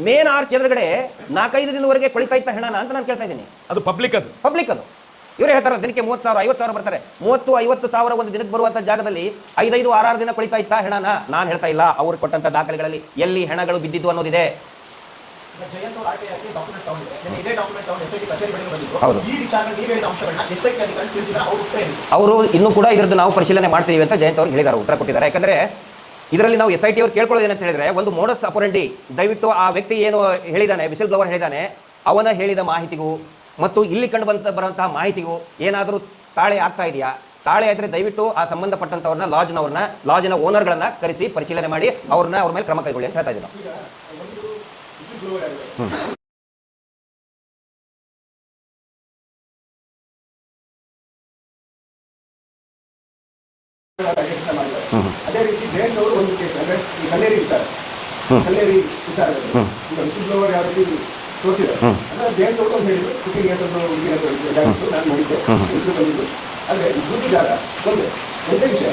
ಮೇನ್ ಆರ್ಚ್ ಎದುರುಗಡೆ ನಾಲ್ಕೈದು ದಿನದವರೆಗೆ ಕೊಳಿತಾ ಇತ್ತ ಹೆಣನ ಅಂತ ನಾನು ಕೇಳ್ತಾ ಇದ್ದೀನಿ. ಅದು ಪಬ್ಲಿಕ್ ಅದು. ಪಬ್ಲಿಕ್ ಅದು. ಇವರು ಹೇಳ್ತಾರೆ ದಿನಕ್ಕೆ ಮೂವತ್ತು ಸಾವಿರ ಐವತ್ತು ಸಾವಿರ ಬರ್ತಾರೆ. ಮೂವತ್ತು ಐವತ್ತು ಸಾವಿರ ಒಂದು ದಿನಕ್ಕೆ ಬರುವಂಥ ಜಾಗದಲ್ಲಿ ಐದೈದು ಆರಾರು ದಿನ ಕೊಳಿತಾ ಇತ್ತ ಹೆಣನ? ನಾನು ಹೇಳ್ತಾ ಇಲ್ಲ. ಅವ್ರು ಕೊಟ್ಟಂಥ ದಾಖಲೆಗಳಲ್ಲಿ ಎಲ್ಲಿ ಹೆಣಗಳು ಬಿದ್ದಿದ್ದು ಅನ್ನೋದಿದೆ. ಅವರು ಇನ್ನೂ ಕೂಡ ಇದ್ರದ್ದು ನಾವು ಪರಿಶೀಲನೆ ಮಾಡ್ತೀವಿ ಅಂತ ಜಯಂತ್ ಅವರು ಹೇಳಿದ್ದಾರೆ ಉತ್ತರ ಕೊಟ್ಟಿದ್ದಾರೆ. ಯಾಕಂದ್ರೆ ಇದರಲ್ಲಿ ನಾವು ಎಸ್ ಐ ಟಿ ಅವ್ರು ಕೇಳ್ಕೊಳ್ಳೋದು ಏನಂತ ಹೇಳಿದ್ರೆ ಒಂದು ಮೋಡಸ್ ಅಪೊರೆಂಡಿ ದಯವಿಟ್ಟು ಆ ವ್ಯಕ್ತಿ ಏನು ಹೇಳಿದಾನೆ ಬಿಸಿಲ್ ಬ್ಲವರ್ ಹೇಳಿದಾನೆ ಅವನ ಹೇಳಿದ ಮಾಹಿತಿಗೂ ಮತ್ತು ಇಲ್ಲಿ ಕಂಡು ಬಂತ ಬರುವಂತಹ ಮಾಹಿತಿಗೂ ಏನಾದರೂ ತಾಳೆ ಆಗ್ತಾ ಇದೆಯಾ? ತಾಳೆ ಆದರೆ ದಯವಿಟ್ಟು ಆ ಸಂಬಂಧಪಟ್ಟಂಥವ್ರನ್ನ ಲಾಜ್ನವ್ರನ್ನ ಲಾಜ್ನ ಓನರ್ಗಳನ್ನ ಕರೆಸಿ ಪರಿಶೀಲನೆ ಮಾಡಿ ಅವ್ರನ್ನ ಅವ್ರ ಮೇಲೆ ಕ್ರಮ ಕೈಗೊಳ್ಳಿ ಅಂತ ಹೇಳ್ತಾ ಇದ್ದೀವಿ ಅದೇ ರೀತಿ ಜಯಂತ್ ಅವರು ಒಂದು ಕೇಸ್ ಅಂದ್ರೆ ಈ ಕಲ್ಲೇರಿ ವಿಚಾರ. ಕಲ್ಲೇರಿ ವಿಚಾರದಲ್ಲಿ. ಈಗ ವಿಸಿಲ್ ಬ್ಲೋವರ್ ಯಾವ ರೀತಿ ತೋರಿಸಿದ್ದಾರೆ ಅಂದ್ರೆ ಜಯಂತ್ ಅವರು ಒಂದು ಹೇಳಿದ್ರು ಕುಟಿ ಅಂತದ್ದು ಹುಡುಗಿ ಅಂತ ನಾನು ನೋಡಿದ್ದೆ. ಬಂದಿದ್ದು ಅಂದ್ರೆ ಜಾಗ ಒಂದೇ ಒಂದೇ ವಿಷಯ.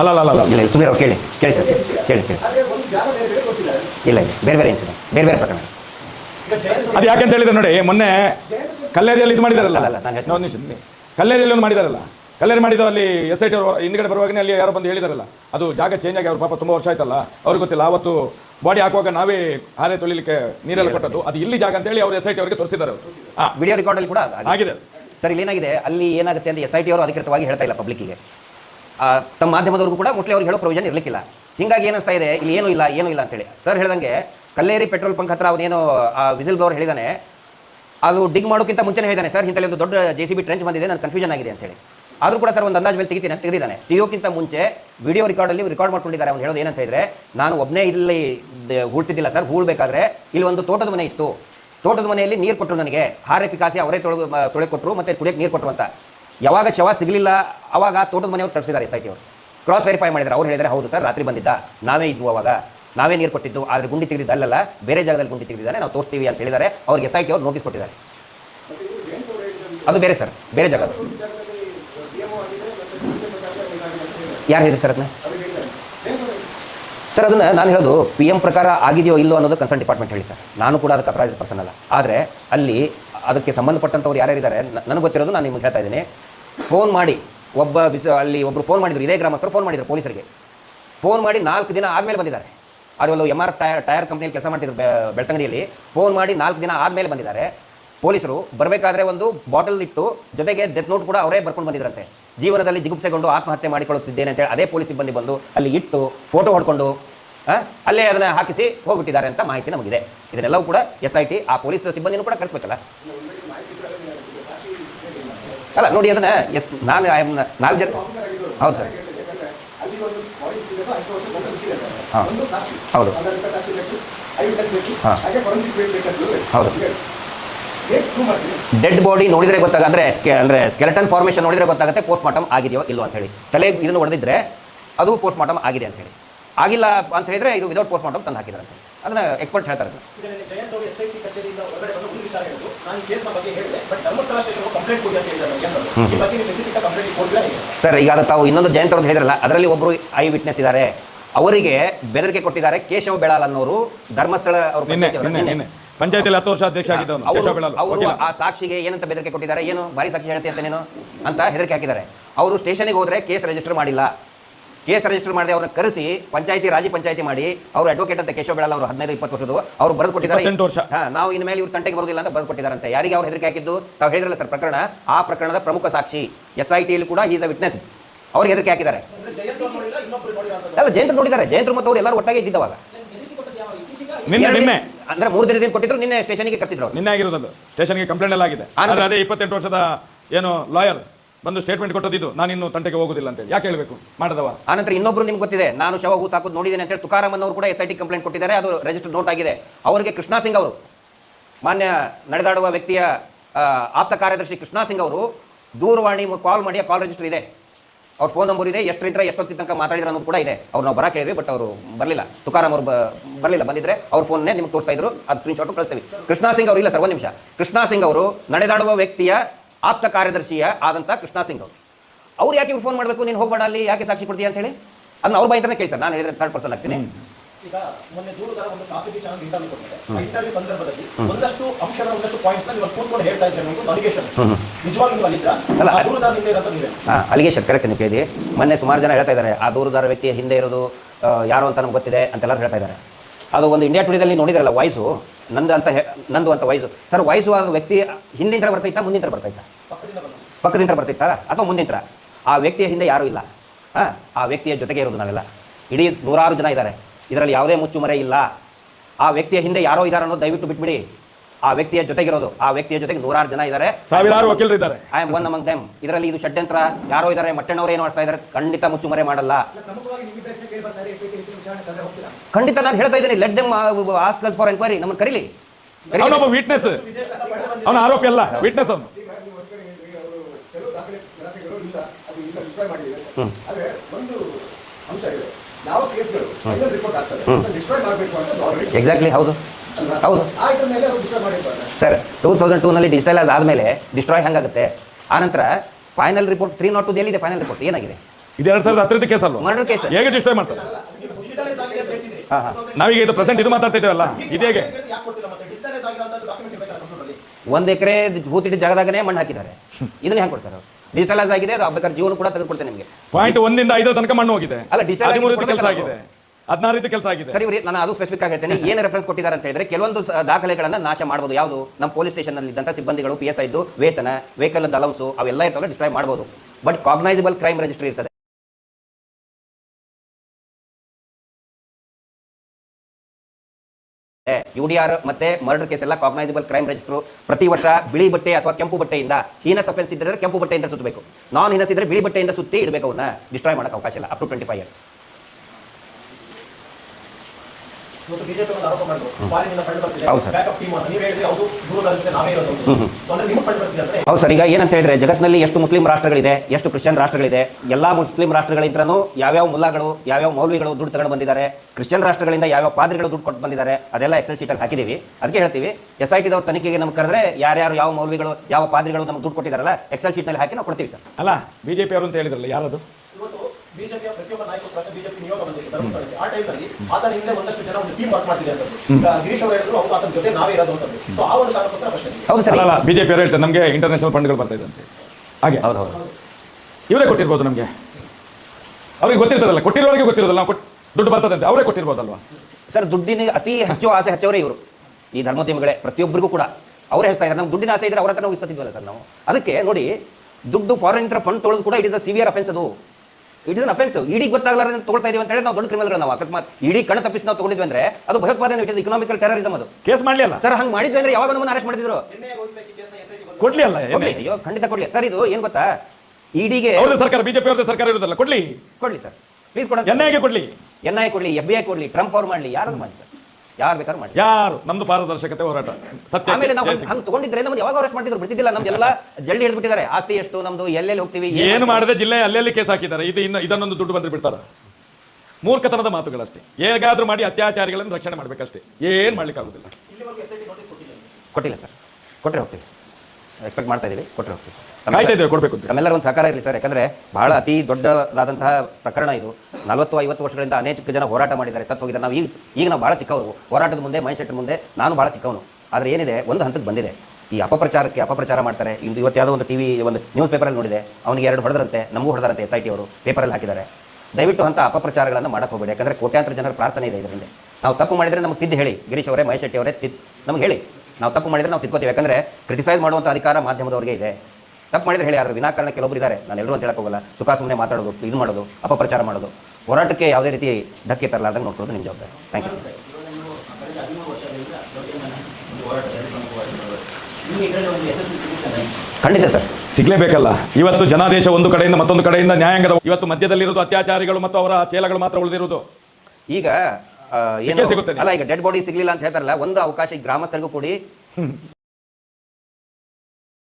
ಅಲ್ಲ ಅಲ್ಲ ಅಲ್ಲ ಇಲ್ಲ ಅವ್ರು ಕೇಳಿ ಕೇಳಿ ಸರ್ ಕೇಳಿ ಇಲ್ಲ ಇಲ್ಲ ಬೇರೆ ಬೇರೆ ಇನ್ಸಿಡೆಂಟ್ ಬೇರೆ ಬೇರೆ ಪ್ರಕರಣ. ಅದು ಯಾಕೆಂತ ಹೇಳಿದ್ರೆ ನೋಡಿ ಮೊನ್ನೆ ಕಲ್ಲೇರಿಯಲ್ಲಿ ಇದು ಮಾಡಿದಾರಲ್ಲ. ಒಂದು ನಿಮಿಷ. ಕಲ್ಲೇರಿಯಲ್ಲಿ ಒಂದು ಮಾಡಿದಾರಲ್ಲ. ಕಲ್ಲೇರಿ ಮಾಡಿದ ಅಲ್ಲಿ ಎಸ್ ಐ ಟಿ ಅವರು ಹಿಂದ್ಗಡೆ ಬರುವಾಗನೇ ಅಲ್ಲಿ ಯಾರೋ ಬಂದು ಹೇಳಿದಾರಲ್ಲ. ಅದು ಜಾಗ ಚೇಂಜ್ ಆಗಿ ಅವ್ರ ಪಾಪ ತುಂಬ ವರ್ಷ ಆಯ್ತಲ್ಲ. ಅವ್ರಿಗೆ ಗೊತ್ತಿಲ್ಲ ಅವತ್ತು ಬಾಡಿ ಹಾಕುವಾಗ ನಾವೇ ಹಾರೆ ತೊಳಿಲಿಕ್ಕೆ ನೀರೆಲ್ಲ ಕೊಟ್ಟದ್ದು. ಅದು ಇಲ್ಲಿ ಜಾಗ ಅಂತೇಳಿ ಅವ್ರು ಎಸ್ ಐ ಟಿ ಅವರಿಗೆ ತೋರಿಸಿದ್ದಾರೆ ವಿಡಿಯೋ ರೆಕಾರ್ಡಲ್ಲಿ ಕೂಡ ಆಗಿದೆ. ಆಗಿದೆ. ಸರ್ ಇಲ್ಲಿ ಏನಾಗಿದೆ ಅಲ್ಲಿ ಏನಾಗುತ್ತೆ ಅಂತ ಎಸ್ ಐ ಟಿ ಅವರು ಅಧಿಕೃತವಾಗಿ ಹೇಳ್ತಾ ಇಲ್ಲ ಪಬ್ಲಿಕ್ಕಿಗೆ ತಮ್ಮ ಮಾಧ್ಯಮದವ್ರಿಗೂ ಕೂಡ ಮೋಸ್ಟ್ಲಿ ಅವ್ರಿಗೆ ಹೇಳೋ ಪ್ರೊವಿಷನ್ ಇರಲಿಕ್ಕಿಲ್ಲ. ಹಿಂಗಾಗಿ ಏನಿಸ್ತಾ ಇದೆ? ಇಲ್ಲಿ ಏನೂ ಇಲ್ಲ ಏನೂ ಇಲ್ಲ ಅಂತೇಳಿ. ಸರ್ ಹೇಳ್ದಂಗೆ, ಕಲ್ಲೇರಿ ಪೆಟ್ರೋಲ್ ಪಂಕ್ ಹತ್ರ ಅವನೇನು ಆ, ವಿಸಿಲ್ ಬ್ಲೋರ್ ಹೇಳಿದಾನೆ. ಅದು ಡಿಗ್ ಮಾಡೋಕ್ಕಿಂತ ಮುಂಚೆನೇ ಹೇಳಿದಾನೆ. ಸರ್ ಹಿಂತಲ್ಲಿ ಒಂದು ದೊಡ್ಡ ಜೆ ಸಿ ಬಿ ಟ್ರೆಂಚ್ ಬಂದಿದೆ ನಾನು ಕನ್ಫ್ಯೂಷನ್ ಆಗಿದೆ ಅಂತೇಳಿ. ಆದರೂ ಕೂಡ ಸರ್ ಒಂದು ಅಂದಾಜು ಮೇಲೆ ತೆಗಿತೀನಿ ಅಂತ ತೆಗೆದಿದ್ದಾನೆ. ತೆಗಿಯೋಕ್ಕಿಂತ ಮುಂಚೆ ವಿಡಿಯೋ ರೆಕಾರ್ಡಲ್ಲಿ ರೆಕಾರ್ಡ್ ಮಾಡ್ಕೊಂಡಿದ್ದಾರೆ ಅವ್ನು ಹೇಳೋದು ಏನಂತ ಹೇಳಿದ್ರೆ, ನಾನು ಒಬ್ಬನೇ ಇಲ್ಲಿ ಹೂಳ್ತಿದ್ದಿಲ್ಲ ಸರ್ ಹೂಳ್ಬೇಕಾದ್ರೆ ಇಲ್ಲಿ ಒಂದು ತೋಟದ ಮನೆ ಇತ್ತು. ತೋಟದ ಮನೆಯಲ್ಲಿ ನೀರು ಕೊಟ್ಟರು ನನಗೆ. ಹಾರೆ ಪಿಕಾಸಿ ಅವರೇ ತೊಳೆದು ತೊಳೆ ಕೊಟ್ಟರು ಮತ್ತು ಕುಡಿಯೋಕ್ಕೆ ನೀರು ಕೊಟ್ಟರು ಅಂತ. ಯಾವಾಗ ಶವ ಸಿಗಲಿಲ್ಲ, ಅವಾಗ ತೋಟದ ಮನೆಯವ್ರು ಕಳಿಸಿದ್ದಾರೆ ಎಸ್ ಐ ಟಿ ಅವರು. ಕ್ರಾಸ್ ವೆರಿಫೈ ಮಾಡಿದ್ದಾರೆ. ಅವ್ರು ಹೇಳಿದರೆ ಹೌದು ಸರ್, ರಾತ್ರಿ ಬಂದಿದ್ದ. ನಾವೇ ಇದ್ವು ಅವಾಗ. ನಾವೇ ನೀರು ಕೊಟ್ಟಿದ್ದು, ಆದರೆ ಗುಂಡಿ ತೆಗೆದಿದ್ದು ಅಲ್ಲಲ್ಲ, ಬೇರೆ ಜಾಗದಲ್ಲಿ ಗುಂಡಿ ತೆಗೆದಿದ್ದಾರೆ ನಾವು ತೋರಿಸ್ತೀವಿ ಅಂತ ಹೇಳಿದ್ದಾರೆ. ಅವ್ರಿಗೆ ಎಸ್ ಐ ಟಿ ಅವ್ರು ನೋಟಿಸ್ ಕೊಟ್ಟಿದ್ದಾರೆ. ಅದು ಬೇರೆ ಸರ್, ಬೇರೆ ಜಾಗ. ಯಾರು ಹೇಳಿದ್ರು ಸರ್ ಅದನ್ನ? ಸರ್ ಅದನ್ನು ನಾನು ಹೇಳೋದು ಪಿ ಎಂ ಪ್ರಕಾರ ಆಗಿದೆಯೋ ಇಲ್ಲೋ ಅನ್ನೋದು ಕನ್ಸರ್ನ್ ಡಿಪಾರ್ಟ್ಮೆಂಟ್ ಹೇಳಿ ಸರ್. ನಾನು ಕೂಡ ಅದಕ್ಕೆ ಅಪರಾಧ ಪರ್ಸನ್ ಅಲ್ಲ. ಆದರೆ ಅಲ್ಲಿ ಅದಕ್ಕೆ ಸಂಬಂಧಪಟ್ಟಂಥವ್ರು ಯಾರ್ಯಾರಿದ್ದಾರೆ ನನಗೆ ಗೊತ್ತಿರೋದು ನಾನು ನಿಮ್ಗೆ ಹೇಳ್ತಾ ಇದ್ದೀನಿ. ಫೋನ್ ಮಾಡಿ, ಒಬ್ಬ ಬಿಸ ಅಲ್ಲಿ ಒಬ್ಬರು ಫೋನ್ ಮಾಡಿದರು, ಇದೇ ಗ್ರಾಮಸ್ಥರು ಫೋನ್ ಮಾಡಿದರು ಪೊಲೀಸರಿಗೆ. ಫೋನ್ ಮಾಡಿ ನಾಲ್ಕು ದಿನ ಆದಮೇಲೆ ಬಂದಿದ್ದಾರೆ. ಅದರಲ್ಲೂ ಎಂ ಆರ್ ಟೈರ್ ಟೈರ್ ಕಂಪ್ನಿಯಲ್ಲಿ ಕೆಲಸ ಮಾಡ್ತಿದ್ರು ಬೆಳ್ತಂಗಡಿಯಲ್ಲಿ. ಫೋನ್ ಮಾಡಿ ನಾಲ್ಕು ದಿನ ಆದಮೇಲೆ ಬಂದಿದ್ದಾರೆ. ಪೊಲೀಸರು ಬರಬೇಕಾದ್ರೆ ಒಂದು ಬಾಟಲ್ ಇಟ್ಟು ಜೊತೆಗೆ ಡೆತ್ ನೋಟ್ ಕೂಡ ಅವರೇ ಬರ್ಕೊಂಡು ಬಂದಿದ್ರಂತೆ. ಜೀವನದಲ್ಲಿ ಜಿಗುಪ್ಸೆಗೊಂಡು ಆತ್ಮಹತ್ಯೆ ಮಾಡಿಕೊಳ್ಳುತ್ತಿದ್ದೇನೆ ಅಂತೇಳಿ ಅದೇ ಪೊಲೀಸ್ ಸಿಬ್ಬಂದಿ ಬಂದು ಅಲ್ಲಿ ಇಟ್ಟು ಫೋಟೋ ಹೊಡ್ಕೊಂಡು ಅಲ್ಲೇ ಅದನ್ನು ಹಾಕಿಸಿ ಹೋಗ್ಬಿಟ್ಟಿದ್ದಾರೆ ಅಂತ ಮಾಹಿತಿ ನಮಗಿದೆ. ಇದನ್ನೆಲ್ಲವೂ ಕೂಡ ಎಸ್ ಐ ಟಿ, ಆ ಪೊಲೀಸ್ ಸಿಬ್ಬಂದಿನೂ ಕೂಡ ಕರೆಸ್ಬೇಕಲ್ಲ? ಅಲ್ಲ, ನೋಡಿ ಅದನ್ನ ಎಸ್, ನಾನು, ಐ ನಾಲ್ಕು ಜನ ಹೌದು ಸರ್. ಹೌದು. ಹೌದು. ಡೆಡ್ ಬಾಡಿ ನೋಡಿದ್ರೆ ಗೊತ್ತಾಗ ಅಂದರೆ ಸ್ಕೆ ಅಂದರೆ ಸ್ಕೆಲೆಟನ್ ಫಾರ್ಮೇಷನ್ ನೋಡಿದ್ರೆ ಗೊತ್ತಾಗುತ್ತೆ ಪೋಸ್ಟ್ ಮಾರ್ಟಮ್ ಆಗಿದೆಯೋ ಇಲ್ಲೋ ಅಂತೇಳಿ ತಲೆ ಇದನ್ನು ಹೊಡೆದಿದ್ರೆ ಅದು ಪೋಸ್ಟ್ ಮಾರ್ಟಮ್ ಆಗಿದೆ ಅಂತೇಳಿ ಆಗಿಲ್ಲ ಅಂತ ಹೇಳಿದ್ರೆ ಇದು ವಿದೌಟ್ ಪೋಸ್ಟ್ ಮಾರ್ಟಮ್ ತಂದು ಹಾಕಿದ್ರಂತೆ ಅದನ್ನ ಎಕ್ಸ್ಪರ್ಟ್ ಹೇಳ್ತಾರೆ ಸರ್ ಈಗ ಅದು ತಾವು ಇನ್ನೊಂದು ಜಯಂತ ಅಂತ ಹೇಳಿದ್ರಲ್ಲ ಅದರಲ್ಲಿ ಒಬ್ಬರು ಐ ವಿಟ್ನೆಸ್ ಇದ್ದಾರೆ. ಅವರಿಗೆ ಬೆದರಿಕೆ ಕೊಟ್ಟಿದ್ದಾರೆ ಕೇಶವ ಬೆಳಾಲ್ ಅನ್ನೋರು ಧರ್ಮಸ್ಥಳ ಅವರು ಪಂಚಾಯತಿಯಲ್ಲಿ ಹತ್ತು ವರ್ಷ ಅಧ್ಯಕ್ಷ ಆಗಿದ್ದವನು ಕೇಶವ ಬೆಳಾಲ್. ಅವರು ಆ ಸಾಕ್ಷಿಗೆ ಏನಂತ ಬೆದರಿಕೆ ಕೊಟ್ಟಿದ್ದಾರೆ ಏನು ಭಾರಿ ಸಾಕ್ಷಿ ಹೇಳ್ತೀಯ ಅಂತ ನೀನು ಅಂತ ಹೆದರಿಕೆ ಹಾಕಿದ್ದಾರೆ. ಅವರು ಸ್ಟೇಷನ್ಗೆ ಹೋದ್ರೆ ಕೇಸ್ ರಿಜಿಸ್ಟರ್ ಮಾಡಿಲ್ಲ. ಕೇಸ್ ರಿಜಿಸ್ಟರ್ ಮಾಡಿ ಅವ್ರನ್ನ ಕರೆಸಿ ಪಂಚಾಯತಿ ರಾಜಿ ಪಂಚಾಯತಿ ಮಾಡಿ ಅವರು ಅಡ್ವೊಕೇಟ್ ಅಂತ ಕೇಶವ ಬೆಳಾಲ್ ಅವರು ಹದಿನೈದು ಇಪ್ಪತ್ತು ವರ್ಷದ ಅವರು ಬರೆದು ಕೊಟ್ಟಿದ್ದಾರೆ. ಎಂಟು ವರ್ಷ. ಹಾ, ನಾವು ಇನ್ನು ಮೇಲೆ ಇವ್ರ ತಂಟೆಗೆ ಬರೋದಿಲ್ಲ ಅಂತ ಬರೆದು ಕೊಟ್ಟಿದ್ದಾರಂತೆ. ಯಾರಿಗೆ ಅವ್ರು ಹೆದರಿಕೆ ಹಾಕಿದ್ದು? ತಾವು ಹೇಳಿದ್ರಲ್ಲ ಸರ್ ಪ್ರಕರಣ ಆ ಪ್ರಕರಣದ ಪ್ರಮುಖ ಸಾಕ್ಷಿ ಎಸ್ ಐ ಟಿಯಲ್ಲಿ ಕೂಡ ಈಸ್ ಅ ವಿಟ್ನೆಸ್ ಅವ್ರಿಗೆ ಹೆದರಿಕೆ ಹಾಕಿದ್ದಾರೆ. ಜಯಂತ್ ಅಲ್ಲ ಜಯಂತ್ರ ನೋಡಿದ್ದಾರೆ. ಜಯಂತ್ರ ಮತ್ತು ಅವ್ರು ಎಲ್ಲರೂ ಒಟ್ಟಾಗಿ ಇದ್ದಿದ್ದವಾಗ. ಅಂದ್ರೆ ಮೂರು ದಿನದಿಂದ ಕೊಟ್ಟಿದ್ರು ನಿನ್ನೆ ಸ್ಟೇಷನ್ಗೆ ಕರೆಸಿದ್ರು. ನಿನ್ನೆ ಆಗಿರೋದು ಸ್ಟೇಷನ್ಗೆ ಕಂಪ್ಲೇಂಟ್ ಎಲ್ಲ ಆಗಿದೆ. ಅದೇ ಇಪ್ಪತ್ತೆಂಟು ವರ್ಷದ ಏನು ಲಾಯರ್ ಬಂದು ಸ್ಟೇಟ್ಮೆಂಟ್ ಕೊಟ್ಟದಿದ್ದು ನಾನು ಇನ್ನು ತಂಟೆಗೆ ಹೋಗುದಿಲ್ಲ ಅಂತ ಯಾಕೆ ಹೇಳಬೇಕು? ಮಾಡದವ? ಆನಂತರ ಇನ್ನೊಬ್ರು ನಿಮ್ಗೆ ಗೊತ್ತಿದೆ, ನಾನು ಶವ ಹೂತ್ ಹಾಕೋದು ನೋಡಿದ್ದೇನೆ ಅಂತೇಳಿ ತುಕಾರಾಮ್ ಅವರು ಕೂಡ ಎಸ್ ಐ ಟಿ ಕಂಪ್ಲೇಂಟ್ ಕೊಟ್ಟಿದ್ದಾರೆ, ಅದು ರಿಜಿಸ್ಟರ್ ನೋಟ್ ಆಗಿದೆ. ಅವರಿಗೆ ಕೃಷ್ಣ ಸಿಂಗ್ ಅವರು, ಮಾನ್ಯ ನಡೆದಾಡುವ ವ್ಯಕ್ತಿಯ ಆಪ್ತ ಕಾರ್ಯದರ್ಶಿ ಕೃಷ್ಣ ಸಿಂಗ್ ಅವರು ದೂರವಾಣಿ ಕಾಲ್ ಮಾಡಿ ಕಾಲ್ ರಿಜಿಸ್ಟರ್ ಇದೆ. ಅವ್ರ ಫೋನ್ ನಂಬರ್ ಇದೆ ಎಷ್ಟರಿಂದ ಎಷ್ಟೊತ್ತಿನ ತನಕ ಮಾತಾಡಿದ್ರು ಅನ್ನೋದು ಕೂಡ ಇದೆ. ಅವ್ರು ನಾವು ಬರಕ್ಕೆ ಹೇಳಿದ್ವಿ ಬಟ್ ಅವರು ಬರಲಿಲ್ಲ. ತುಕಾರಾಮ್ ಅವರು ಬರಲಿಲ್ಲ, ಬಂದಿದ್ರೆ ಅವ್ರ ಫೋನ್ನೇ ನಿಮ್ಗೆ ತೋರಿಸ್ತಾ ಇದ್ರು, ಅದು ಸ್ಕ್ರೀನ್ ಶಾಟ್ ಕಳಿಸ್ತೀವಿ. ಕೃಷ್ಣ ಸಿಂಗ್ ಅವರು ಇಲ್ಲ ಸರ್, ಒಂದು ನಿಮಿಷ. ಕೃಷ್ಣ ಸಿಂಗ್ ಅವರು ನಡೆದಾಡುವ ವ್ಯಕ್ತಿಯ ಆಪ್ತ ಕಾರ್ಯದರ್ಶಿಯ ಆದಂಥ ಕೃಷ್ಣ ಸಿಂಗ್ ಅವರು. ಅವ್ರು ಯಾಕೆ ಇವ್ರು ಫೋನ್ ಮಾಡಬೇಕು? ನೀನು ಹೋಗಬೇಡ ಅಲ್ಲಿ ಯಾಕೆ ಸಾಕ್ಷಿ ಕೊಡ್ತೀಯ ಅಂತ ಹೇಳಿ? ಅದನ್ನ ಅವ್ರ ಬಾಯಿಂದನೇ ಕೇಳಿ ಸರ್ ನಾನು ಹೇಳಿದ್ರೆ ಥರ್ಡ್ ಪರ್ಸನ್ ಆಗ್ತೀನಿ. ಈಗ ಮೊನ್ನೆ ದೂರದರ ಒಂದು ಖಾಸಗಿ ಚಾನಲ್ ಇಂಟರ್ವ್ಯೂ ಕೊಟ್ಟಿದೆ. ಆ ಇಂಟರ್ವ್ಯೂ ಸಂದರ್ಭದಲ್ಲಿ ಒಂದಷ್ಟು ಅಂಶಗಳ ಒಂದಷ್ಟು ಪಾಯಿಂಟ್ಸ್ ನೀವು ಕೂತ್ಕೊಂಡು ಹೇಳ್ತಾ ಇದ್ರೆ ನೀವು ಅಲಿಗೇಷನ್ ನಿಜವಾಗಿ ನೀವು ಅಲ್ಲಿದ್ರ ಅಲ್ಲ, ಆ ದೂರದಾರ ಹಿಂದೆ ಇರೋದು ನೀವೇ. ಹಾಂ ಅಲಿಗೇಷನ್ ಕರೆಕ್ಟ್ ನೀವು ಕೇಳಿ ಮೊನ್ನೆ ಸುಮಾರು ಜನ ಹೇಳ್ತಾ ಇದ್ದಾರೆ ಆ ದೂರದಾರ ವ್ಯಕ್ತಿಯ ಹಿಂದೆ ಇರೋದು ಯಾರು ಅಂತ ನಮ್ಗೆ ಗೊತ್ತಿದೆ ಅಂತೆಲ್ಲ ಹೇಳ್ತಾ ಇದ್ದಾರೆ. ಅದು ಒಂದು ಇಂಡಿಯಾ ಟುಡೇದಲ್ಲಿ ನೋಡಿದ್ರಲ್ಲ ವಾಯ್ಸು ನಂದು ಅಂತ ನಂದು ಅಂತ ವಾಯ್ಸು ಸರ್ ವಾಯ್ಸು ಆ ವ್ಯಕ್ತಿ ಹಿಂದಿನ ಬರ್ತೈತಾ ಮುಂದಿನ ಬರ್ತೈತಾ ಪಕ್ಕದಿಂದ ಬಂದು ಪಕ್ಕದಿಂದ ಬರ್ತಿತ್ತಾ ಅಥವಾ ಮುಂದಿನ ಆ ವ್ಯಕ್ತಿಯ ಹಿಂದೆ ಯಾರೂ ಇಲ್ಲ. ಹಾಂ? ಆ ವ್ಯಕ್ತಿಯ ಜೊತೆಗೆ ಇರೋದು ನಾವೆಲ್ಲ. ಇಡೀ ನೂರಾರು ಜನ ಇದ್ದಾರೆ. ಇದರಲ್ಲಿ ಯಾವುದೇ ಮುಚ್ಚುಮರೆ ಇಲ್ಲ. ಆ ವ್ಯಕ್ತಿಯ ಹಿಂದೆ ಯಾರೋ ಇದ್ದಾರೆ ಅನ್ನೋದು ದಯವಿಟ್ಟು ಬಿಟ್ಬಿಡಿ. ಆ ವ್ಯಕ್ತಿಯ ಜೊತೆಗಿರೋದು. ಆ ವ್ಯಕ್ತಿಯ ಜೊತೆಗೆ ನೂರಾರು ಜನ ಇದ್ದಾರೆ. ಸಾವಿರಾರು ವಕೀಲರು ಇದ್ದಾರೆ I am one among them ಇದರಲ್ಲಿ ಇದು ಷಡ್ಯಂತ್ರ. ಯಾರೋ ಇದ್ದಾರೆ ಮಟ್ಟಣ್ಣವ್ರು ಏನು ಮಾಡ್ತಾ ಇದ್ದಾರೆ? ಖಂಡಿತ ಮುಚ್ಚುಮರೆ ಮಾಡಲ್ಲ. ಖಂಡಿತ ನಾನು ಹೇಳ್ತಾ ಇದ್ದೀನಿ. Let them ask for enquiry ನಮ್ಮನ್ನು ಕರೀಲಿ. ಕರೀಲಿ. ಅವನೊಬ್ಬ ವಿಟ್ನೆಸ್ ಅವನ ಆರೋಪಿ ಅಲ್ಲ. ವಿಟ್ನೆಸ್ ಅವನು ಈಗ ನೀವು ಒಂದ್ ಕಡೆ ಹೇಳಿದ್ರಿ, ಅವರು ಕೆಲವು ದಾಖಲೆ ದಾಖಲೆಗಳು ಇಲ್ಲ ಅದು ಇಲ್ಲ ಡಿಸ್ಟ್ರಾಯ್ ಒಂದು ಅಂಶ ಇದೆ. ಯಾವ ಕೇಸ್ಗಳು ಫೈನಲ್ ರಿಪೋರ್ಟ್ ಆಗ್ತದೆ. ಡಿಸ್ಟ್ರಾಯ್ ಮಾಡಬೇಕು ಅಂತ already ಎಕ್ಸಾಕ್ಟ್ಲಿ ಹೌದು. ಹೌದು. ಆ ಇದ್ರ ಮೇಲೆ ಅವರು ಡಿಸ್ಟ್ರಾಯ್ ಮಾಡಿರ್ತಾರೆ ಸರ್ ಟೂ ತೌಸಂಡ್ ಟೂನಲ್ಲಿ ಡಿಜಿಟಲೈಸ್ ಆದಮೇಲೆ ಡಿಸ್ಟ್ರಾಯ್ ಹೆಂಗಾಗುತ್ತೆ? ಆನಂತರ final report three naught two ಎಲ್ಲಿದೆ ಫೈನಲ್ ರಿಪೋರ್ಟ್ ಏನಾಗಿದೆ? ಇದು ಎರಡು ಸಾವಿರದ ಹತ್ತರದ ಕೇಸ್ ಅಲ್ವಾ? ಮರ್ಡರ್ ಕೇಸ್ ಹೇಗೆ ಡಿಸ್ಟ್ರಾಯ್ ಮಾಡ್ತಾರೆ? ಹಾಂ ಹಾಂ. ನಾವೀಗ ಇದು ಪ್ರೆಸೆಂಟ್ ಇದು ಮಾತಾಡ್ತಾ ಇದ್ದೇವಲ್ಲ ಇದು ಹೇಗೆ? ಅಲ್ಲಿ ಒಂದು ಎಕರೆ ಹೂತಿಟ್ಟು ಜಾಗದಾಗನೇ ಮಣ್ಣು ಹಾಕಿದ್ದಾರೆ. ಇದನ್ನ ಹೆಂಗೆ ಕೊಡ್ತಾರೆ ಡಿಜಿಟಲೈಸ್ ಆಗಿದೆ ಅದು ಬೇಕಾದ್ರೆ ಜೀವನ ಕೂಡ ತೆಗೆದುಕೊಡ್ತೇನೆ ನಿಮಗೆ. ಪಾಯಿಂಟ್ ಒಂದಿಂದ ಐದರ ತನಕ ಮಣ್ಣು ಹೋಗಿದೆ. ಅಲ್ಲ, ಡಿಜಿಟಲ್ ಕೆಲಸ ಆಗಿದೆ. ಹದಿನಾರು ರೀತಿ ಕೆಲಸ ಆಗಿದೆ. ಸರಿ ಇವ್ರಿ ನಾನು ಅದು ಸ್ಪೆಸಿಫಿಕ್ ಆಗಿ ಹೇಳ್ತೇನೆ. ಏನು ರೆಫರೆನ್ಸ್ ಕೊಟ್ಟಿದ್ದಾರೆ ಅಂತ ಹೇಳಿದ್ರೆ ಕೆಲವೊಂದು ದಾಖಲೆಗಳನ್ನು ನಾಶ ಮಾಡಬಹುದು ಯಾವುದು? ನಮ್ಮ ಪೊಲೀಸ್ ಸ್ಟೇಷನ್ ಅಲ್ಲಿ ಇದ್ದಂಥ ಸಿಬ್ಬಂದಿಗಳು ಪಿ ಎಸ್ ಐದು ವೇತನ ವೆಹಿಕಲ್ ಅಲೌನ್ಸು ಅವೆಲ್ಲ ಇರ್ತಾವೆ ಡಿಸ್ಟ್ರಾಯ್ ಮಾಡಬಹುದು ಬಟ್ ಕಾಗ್ನೈಸಬಲ್ ಕ್ರೈಮ್ ರಿಜಿಸ್ಟ್ರಿ ಇರ್ತದೆ. ಯು ಡಿ ಆರ್ ಮತ್ತೆ ಮರ್ಡರ್ ಕೇಸ್ ಎಲ್ಲ ಕಾಗ್ನೈಸಬಲ್ ಕ್ರೈಮ್ ರಿಜಿಸ್ಟ್ರು ಪ್ರತಿ ವರ್ಷ ಬಿಳಿ ಬಟ್ಟೆ ಅಥವಾ ಕೆಂಪು ಬಟ್ಟೆಯಿಂದ, ಹೀನಸ್ ಅಫೆನ್ಸ್ ಇದ್ದರೆ ಕೆಂಪು ಬಟ್ಟೆಯಿಂದ ಸುತ್ತಬೇಕು. ನಾನ್ ಹೀನಸ್ ಇದ್ದರೆ ಬಿಳಿ ಬಟ್ಟೆಯಿಂದ ಸುತ್ತಿ ಇಡಬೇಕು ಅವನ್ನ ಡಿಸ್ಟ್ರಾಯ್ ಮಾಡೋಕೆ ಅವಕಾಶ ಇಲ್ಲ. Up to twenty five years ಹೌದು ಸರ್. ಈಗ ಏನಂತ ಹೇಳಿದ್ರೆ ಜಗತ್ತಿನಲ್ಲಿ ಎಷ್ಟು ಮುಸ್ಲಿಂ ರಾಷ್ಟ್ರಗಳಿದೆ ಎಷ್ಟು ಕ್ರಿಶ್ಚಿಯನ್ ರಾಷ್ಟ್ರಗಳಿದೆ ಎಲ್ಲ ಮುಸ್ಲಿಂ ರಾಷ್ಟ್ರಗಳಿಂದನೂ ಯಾವ್ಯಾವ ಮುಲ್ಲಾಗಳು ಯಾವ್ಯಾವ ಮೌಲ್ವಿಗಳು ದುಡ್ಡು ತಗೊಂಡು ಬಂದಿದ್ದಾರೆ ಕ್ರಿಶ್ಚಿಯನ್ ರಾಷ್ಟ್ರಗಳಿಂದ ಯಾವ್ಯಾವ ಪಾದ್ರಿಗಳು ದುಡ್ಡು ಕೊಟ್ಟು ಬಂದಿದ್ದಾರೆ ಅದೆಲ್ಲ ಎಕ್ಸೆಲ್ ಶೀಟಲ್ಲಿ ಹಾಕಿದ್ದೀವಿ. ಅದಕ್ಕೆ ಹೇಳ್ತೀವಿ ಎಸ್ ಐ ಟಿದವ್ರ ತನಿಖೆಗೆ ನಮ್ಗೆ ಕರೆದ್ರೆ ಯಾರ್ಯಾರು ಯಾವ ಮೌಲ್ವಿಗಳು ಯಾವ ಪಾದ್ರಿಗಳು ನಮ್ಗೆ ದುಡ್ಡು ಕೊಟ್ಟಿದ್ದಾರಲ್ಲ ಎಕ್ಸೆಲ್ ಶೀಟ್ನಲ್ಲಿ ಹಾಕಿ ನಾವು ಕೊಡ್ತೀವಿ ಸರ್. ಅಲ್ಲ ಬಿಜೆಪಿ ಅವರು ಅಂತ ಹೇಳಿದ್ರಲ್ಲ ಯಾರದು? ಬಿಜೆಪಿಯ ಪ್ರತಿಯೊಬ್ಬ ನಾಯಕರು ಕೂಡ ಬಿಜೆಪಿ ನಿಯೋಗ ಬಂದಿದೆ ಧರ್ಮಸ್ಥಳಕ್ಕೆ. ಆ ಟೈಮ್ನಲ್ಲಿ ಆತನ ಹಿಂದೆ ಒಂದಷ್ಟು ಜನ ಒಂದು ಟೀಮ್ ವರ್ಕ್ ಮಾಡ್ತಿದೆ ಅಂತ ಗಿರೀಶ್ ಅವರು ಹೇಳಿದ್ರು ಅವರು ಆತನ ಜೊತೆ ನಾವೇ ಇರೋದು ಅಂತ ಸೊ ಆ ಒಂದು ಕಾರಣಕ್ಕೋಸ್ಕರ ಪ್ರಶ್ನೆ ಹೌದು ಸರ್. ಅಲ್ಲ ಬಿಜೆಪಿ ಅವರು ಹೇಳ್ತಾರೆ ನಮಗೆ ಇಂಟರ್ನ್ಯಾಷನಲ್ ಫಂಡ್ಗಳು ಬರ್ತಾ ಇದ್ದಂತೆ ಅಂತ. ಹಾಗೆ? ಹೌದು ಹೌದು. ಇವರೇ ಕೊಟ್ಟಿರ್ಬೋದು ನಮಗೆ. ಅವ್ರಿಗೆ ಗೊತ್ತಿರ್ತದಲ್ಲ ಕೊಟ್ಟಿರೋರಿಗೆ ಗೊತ್ತಿರೋದಲ್ಲ ನಾವು ದುಡ್ಡು ಬರ್ತದೆ ಅಂತ ಅವರೇ ಕೊಟ್ಟಿರ್ಬೋದಲ್ವಾ? ಸರ್ ದುಡ್ಡಿನ ಅತಿ ಹೆಚ್ಚು ಆಸೆ ಹಚ್ಚವರೇ ಇವರು. ಈ ಧರ್ಮೋದ್ಯಮಿಗಳೇ ಪ್ರತಿಯೊಬ್ಬರಿಗೂ ಕೂಡ. ಅವರೇ ಹೇಳ್ತಾ ಇದ್ದಾರೆ ನಮ್ಗೆ ದುಡ್ಡಿನ ಆಸೆ ಇದ್ರೆ ಅವ್ರ ಹತ್ರ ನಾವು ಇಸ್ಕೊತಿದ್ವಲ್ಲ ಸರ್ ನಾವು. ಅದಕ್ಕೆ ನೋಡಿ ದುಡ್ಡು ಫಾರಿನ್ ಹತ್ರ ಫಂಡ್ ತೊಳೆದು ಕೂಡ it is a severe offence ಅದು. ಇಟ್ ಇಸ್ ಅನ್ ಅಫೆನ್ಸ್ ಇಡೀ ಗೊತ್ತಾಗಲಾರ ತಗೊಳ್ತಾ ಇದೀವಿ ಅಂತ ಹೇಳಿ ನಾವು ದೊಡ್ಡ ಕ್ರಿಮಿನಲ್ ನಾವು. ಅಕಸ್ಮಾತ್ ಇಡೀ ಕಣ ತಪ್ಪಿಸಿ ನಾವು ತಗೊಂಡಿದ್ವಿ ಅಂದ್ರೆ ಅದು ಭಯೋತ್ಪಾದನೆ ಇಟ್ ಇಸ್ ಇಕನಾಮಿಕಲ್ ಟೆರರಿಸಮ್ ಅದು. ಕೇಸ್ ಮಾಡಲಿಲ್ಲ ಸರ್ ಹಂಗ್ ಮಾಡಿದ್ವಿ ಅಂದ್ರೆ ಯಾವಾಗ ನಮ್ಮನ್ನು ಅರೆಸ್ಟ್ ಮಾಡಿದ್ರು? ಕೊಡ್ಲಿ ಅಲ್ಲ ಅಯ್ಯೋ ಖಂಡಿತ ಕೊಡ್ಲಿ. ಸರ್ ಇದು ಏನ್ ಗೊತ್ತಾ? ಇಡಿಗೆ ಅವ್ರದ್ದು ಸರ್ಕಾರ ಬಿಜೆಪಿ ಅವ್ರದ್ದು ಸರ್ಕಾರ ಇರೋದಲ್ಲ ಕೊಡ್ಲಿ. ಕೊಡ್ಲಿ ಸರ್ ಪ್ಲೀಸ್ ಕೊಡ ಎನ್ಐ ಕೊಡ್ಲಿ. ಎನ್ಐ ಕೊಡ್ಲಿ ಎಫ್ ಬಿ ಐ ಕೊಡ್ಲಿ ಟ್ರಂಪ್ ಅವ್ರು ಮಾಡ್ಲಿ ಯಾರು ಮಾಡಿ ಸರ್ ಯಾರು ಬೇಕಾದ್ರೂ ಮಾಡಿ ಯಾರು? ನಮ್ದು ಪಾರದರ್ಶಕತೆ ಹೋರಾಟ. ಸತ್ಯ ಆಮೇಲೆ ನಾವು ಹಂಗೆ ತಗೊಂಡಿದ್ರೆ ನಮ್ಗೆ ಯಾವಾಗ ಅರೆಸ್ಟ್ ಮಾಡ್ತಿದ್ರು ಬಿಡ್ತಿದ್ದಿಲ್ಲ ನಮ್ದೆಲ್ಲ ಜಲ್ದಿ ಹಿಡಿದ್ಬಿಟ್ಟಿದ್ದಾರೆ. ಆಸ್ತಿ ಎಷ್ಟು ನಮ್ದು ಎಲ್ಲೆಲ್ಲಿ ಹೋಗ್ತೀವಿ ಏನು ಮಾಡಿದೆ ಜಿಲ್ಲೆ ಅಲ್ಲೆಲ್ಲಿ ಕೇಸ್ ಹಾಕಿದ್ದಾರೆ? ಇದು ಇನ್ನು ಇದನ್ನೊಂದು ದುಡ್ಡು ಬಂದ್ರೆ ಬಿಡ್ತಾರೆ? ಮೂರ್ಖತನದ ಮಾತುಗಳಷ್ಟೇ. ಹೇಗಾದ್ರೂ ಮಾಡಿ ಅತ್ಯಾಚಾರಿಗಳನ್ನು ರಕ್ಷಣೆ ಮಾಡ್ಬೇಕಷ್ಟೇ. ಏನ್ ಮಾಡ್ಲಿಕ್ಕೆ ಆಗುದಿಲ್ಲ ಎಸ್ ಐ ಟಿ ನೋಟಿಸ್ ಕೊಟ್ಟಿಲ್ಲ ಕೊಟ್ಟಿಲ್ಲ ಸರ್. ಕೊಟ್ಟರೆ ಹೋಗ್ತೀವಿ. ಎಕ್ಸ್ಪೆಕ್ಟ್ ಮಾಡ್ತಾ ಇದ್ದೀವಿ ಕೊಟ್ಟರೆ ಹೋಗ್ತೀವಿ. ಕಾಯ್ತಾ ಇದ್ದೇವೆ ಕೊಡಬೇಕು ಅಂತ. ಒಂದು ಸಹಕಾರ ಇರಲಿ ಸರ್ ಯಾಕಂದರೆ ಬಹಳ ಅತಿ ದೊಡ್ಡದಾದಂತಹ ಪ್ರಕರಣ ಇದು. ನಲವತ್ತು ಐವತ್ತು ವರ್ಷಗಳಿಂದ ಅನೇಕ ಜನ ಹೋರಾಟ ಮಾಡಿದ್ದಾರೆ ಸತ್ತು ಹೋಗಿದ್ದಾರೆ ನಾವು ಈಗ ಈಗ ನಾವು ಭಾಳ ಚಿಕ್ಕವರು. ಹೋರಾಟದ ಮುಂದೆ ಮೈಸೆಟ್ರ ಮುಂದೆ ನಾನು ಭಾಳ ಚಿಕ್ಕವನು. ಆದರೆ ಏನಿದೆ ಒಂದು ಹಂತಕ್ಕೆ ಬಂದಿದೆ. ಈ ಅಪಪ್ರಚಾರಕ್ಕೆ ಅಪಪ್ರಚಾರ ಮಾಡ್ತಾರೆ. ಇಂದು ಇವತ್ತು ಯಾವುದೋ ಒಂದು ಟಿ ವಿ ಒಂದು ನ್ಯೂಸ್ ಪೇಪರಲ್ಲಿ ನೋಡಿದೆ. ಅವನಿಗೆ ಎರಡು ಹೊಡೆದ್ರಂತೆ ನಮಗೂ ಹೊಡೆದಾರಂತೆ ಎಸ್ ಐ ಟಿ ಅವರು. ಪೇಪರಲ್ಲಿ ಹಾಕಿದ್ದಾರೆ. ದಯವಿಟ್ಟು ಅಂತ ಅಪಪ್ರಚಾರಗಳನ್ನು ಮಾಡಕ್ಕೆ ಹೋಗಬೇಡಿ. ಯಾಕಂದರೆ ಕೋಟ್ಯಾಂತರ ಜನರ ಪ್ರಾರ್ಥನೆ ಇದೆ ಇದರಿಂದ ನಾವು ತಪ್ಪು ಮಾಡಿದರೆ ನಮಗೆ ತಿದ್ದು ಹೇಳಿ. ಗಿರೀಶ್ ಅವರೇ ಮಹೇಶ್ ಶೆಟ್ಟಿ ಅವರೇ ತಿದ್ದು ನಮಗೆ ಹೇಳಿ. ನಾವು ತಪ್ಪು ಮಾಡಿದರೆ ನಾವು ತಿದ್ಕೋತೀವಿ ಯಾಕಂದರೆ ಕ್ರಿಟಿಸೈಸ್ ಮಾಡುವಂಥ ಅಧಿಕಾರ ಮಾಧ್ಯಮದವರಿಗೆ ಇದೆ. ತಪ್ಪು ಮಾಡಿದ್ರೆ ಹೇಳಿ ಯಾರು? ವಿನಾಕಾರಣ ಕೆಲವೊಬ್ಬರು ಇದ್ದಾರೆ. ನಾನು ಎಲ್ಲರೂ ಅಂತ ಹೇಳಕ್ ಹೋಗಲ್ಲ. ಸುಖ ಸುಮ್ಮನೆ ಮಾತಾಡೋದು ಇದು ಮಾಡೋದು ಅಪಪ್ರಚಾರ ಮಾಡೋದು. ಹೋರಾಟಕ್ಕೆ ಯಾವುದೇ ರೀತಿ ಧಕ್ಕೆ ತರಲಾರ್ದಂಗೆ ನೋಡ್ಕೊಳ್ಳೋದು ನಿಮ್ಮ ಜವಾಬ್ದಾರಿ. ಥ್ಯಾಂಕ್ ಯು ಖಂಡಿತ ಸರ್. ಸಿಗ್ಲೇಬೇಕಲ್ಲ. ಇವತ್ತು ಜನಾದೇಶ ಒಂದು ಕಡೆಯಿಂದ ಮತ್ತೊಂದು ಕಡೆಯಿಂದ ನ್ಯಾಯಾಂಗದ ಇವತ್ತು ಮಧ್ಯದಲ್ಲಿರೋದು ಅತ್ಯಾಚಾರಿಗಳು ಮತ್ತು ಅವರ ಚೇಲಗಳು ಮಾತ್ರ ಉಳಿದಿರುವುದು ಈಗ ಏನು? ಅಲ್ಲ ಈಗ ಡೆಡ್ ಬಾಡಿ ಸಿಗ್ಲಿಲ್ಲ ಅಂತ ಹೇಳ್ತಾರಲ್ಲ ಒಂದು ಅವಕಾಶ ಈ ಗ್ರಾಮಸ್ಥರಿಗೂ ಕೊಡಿ.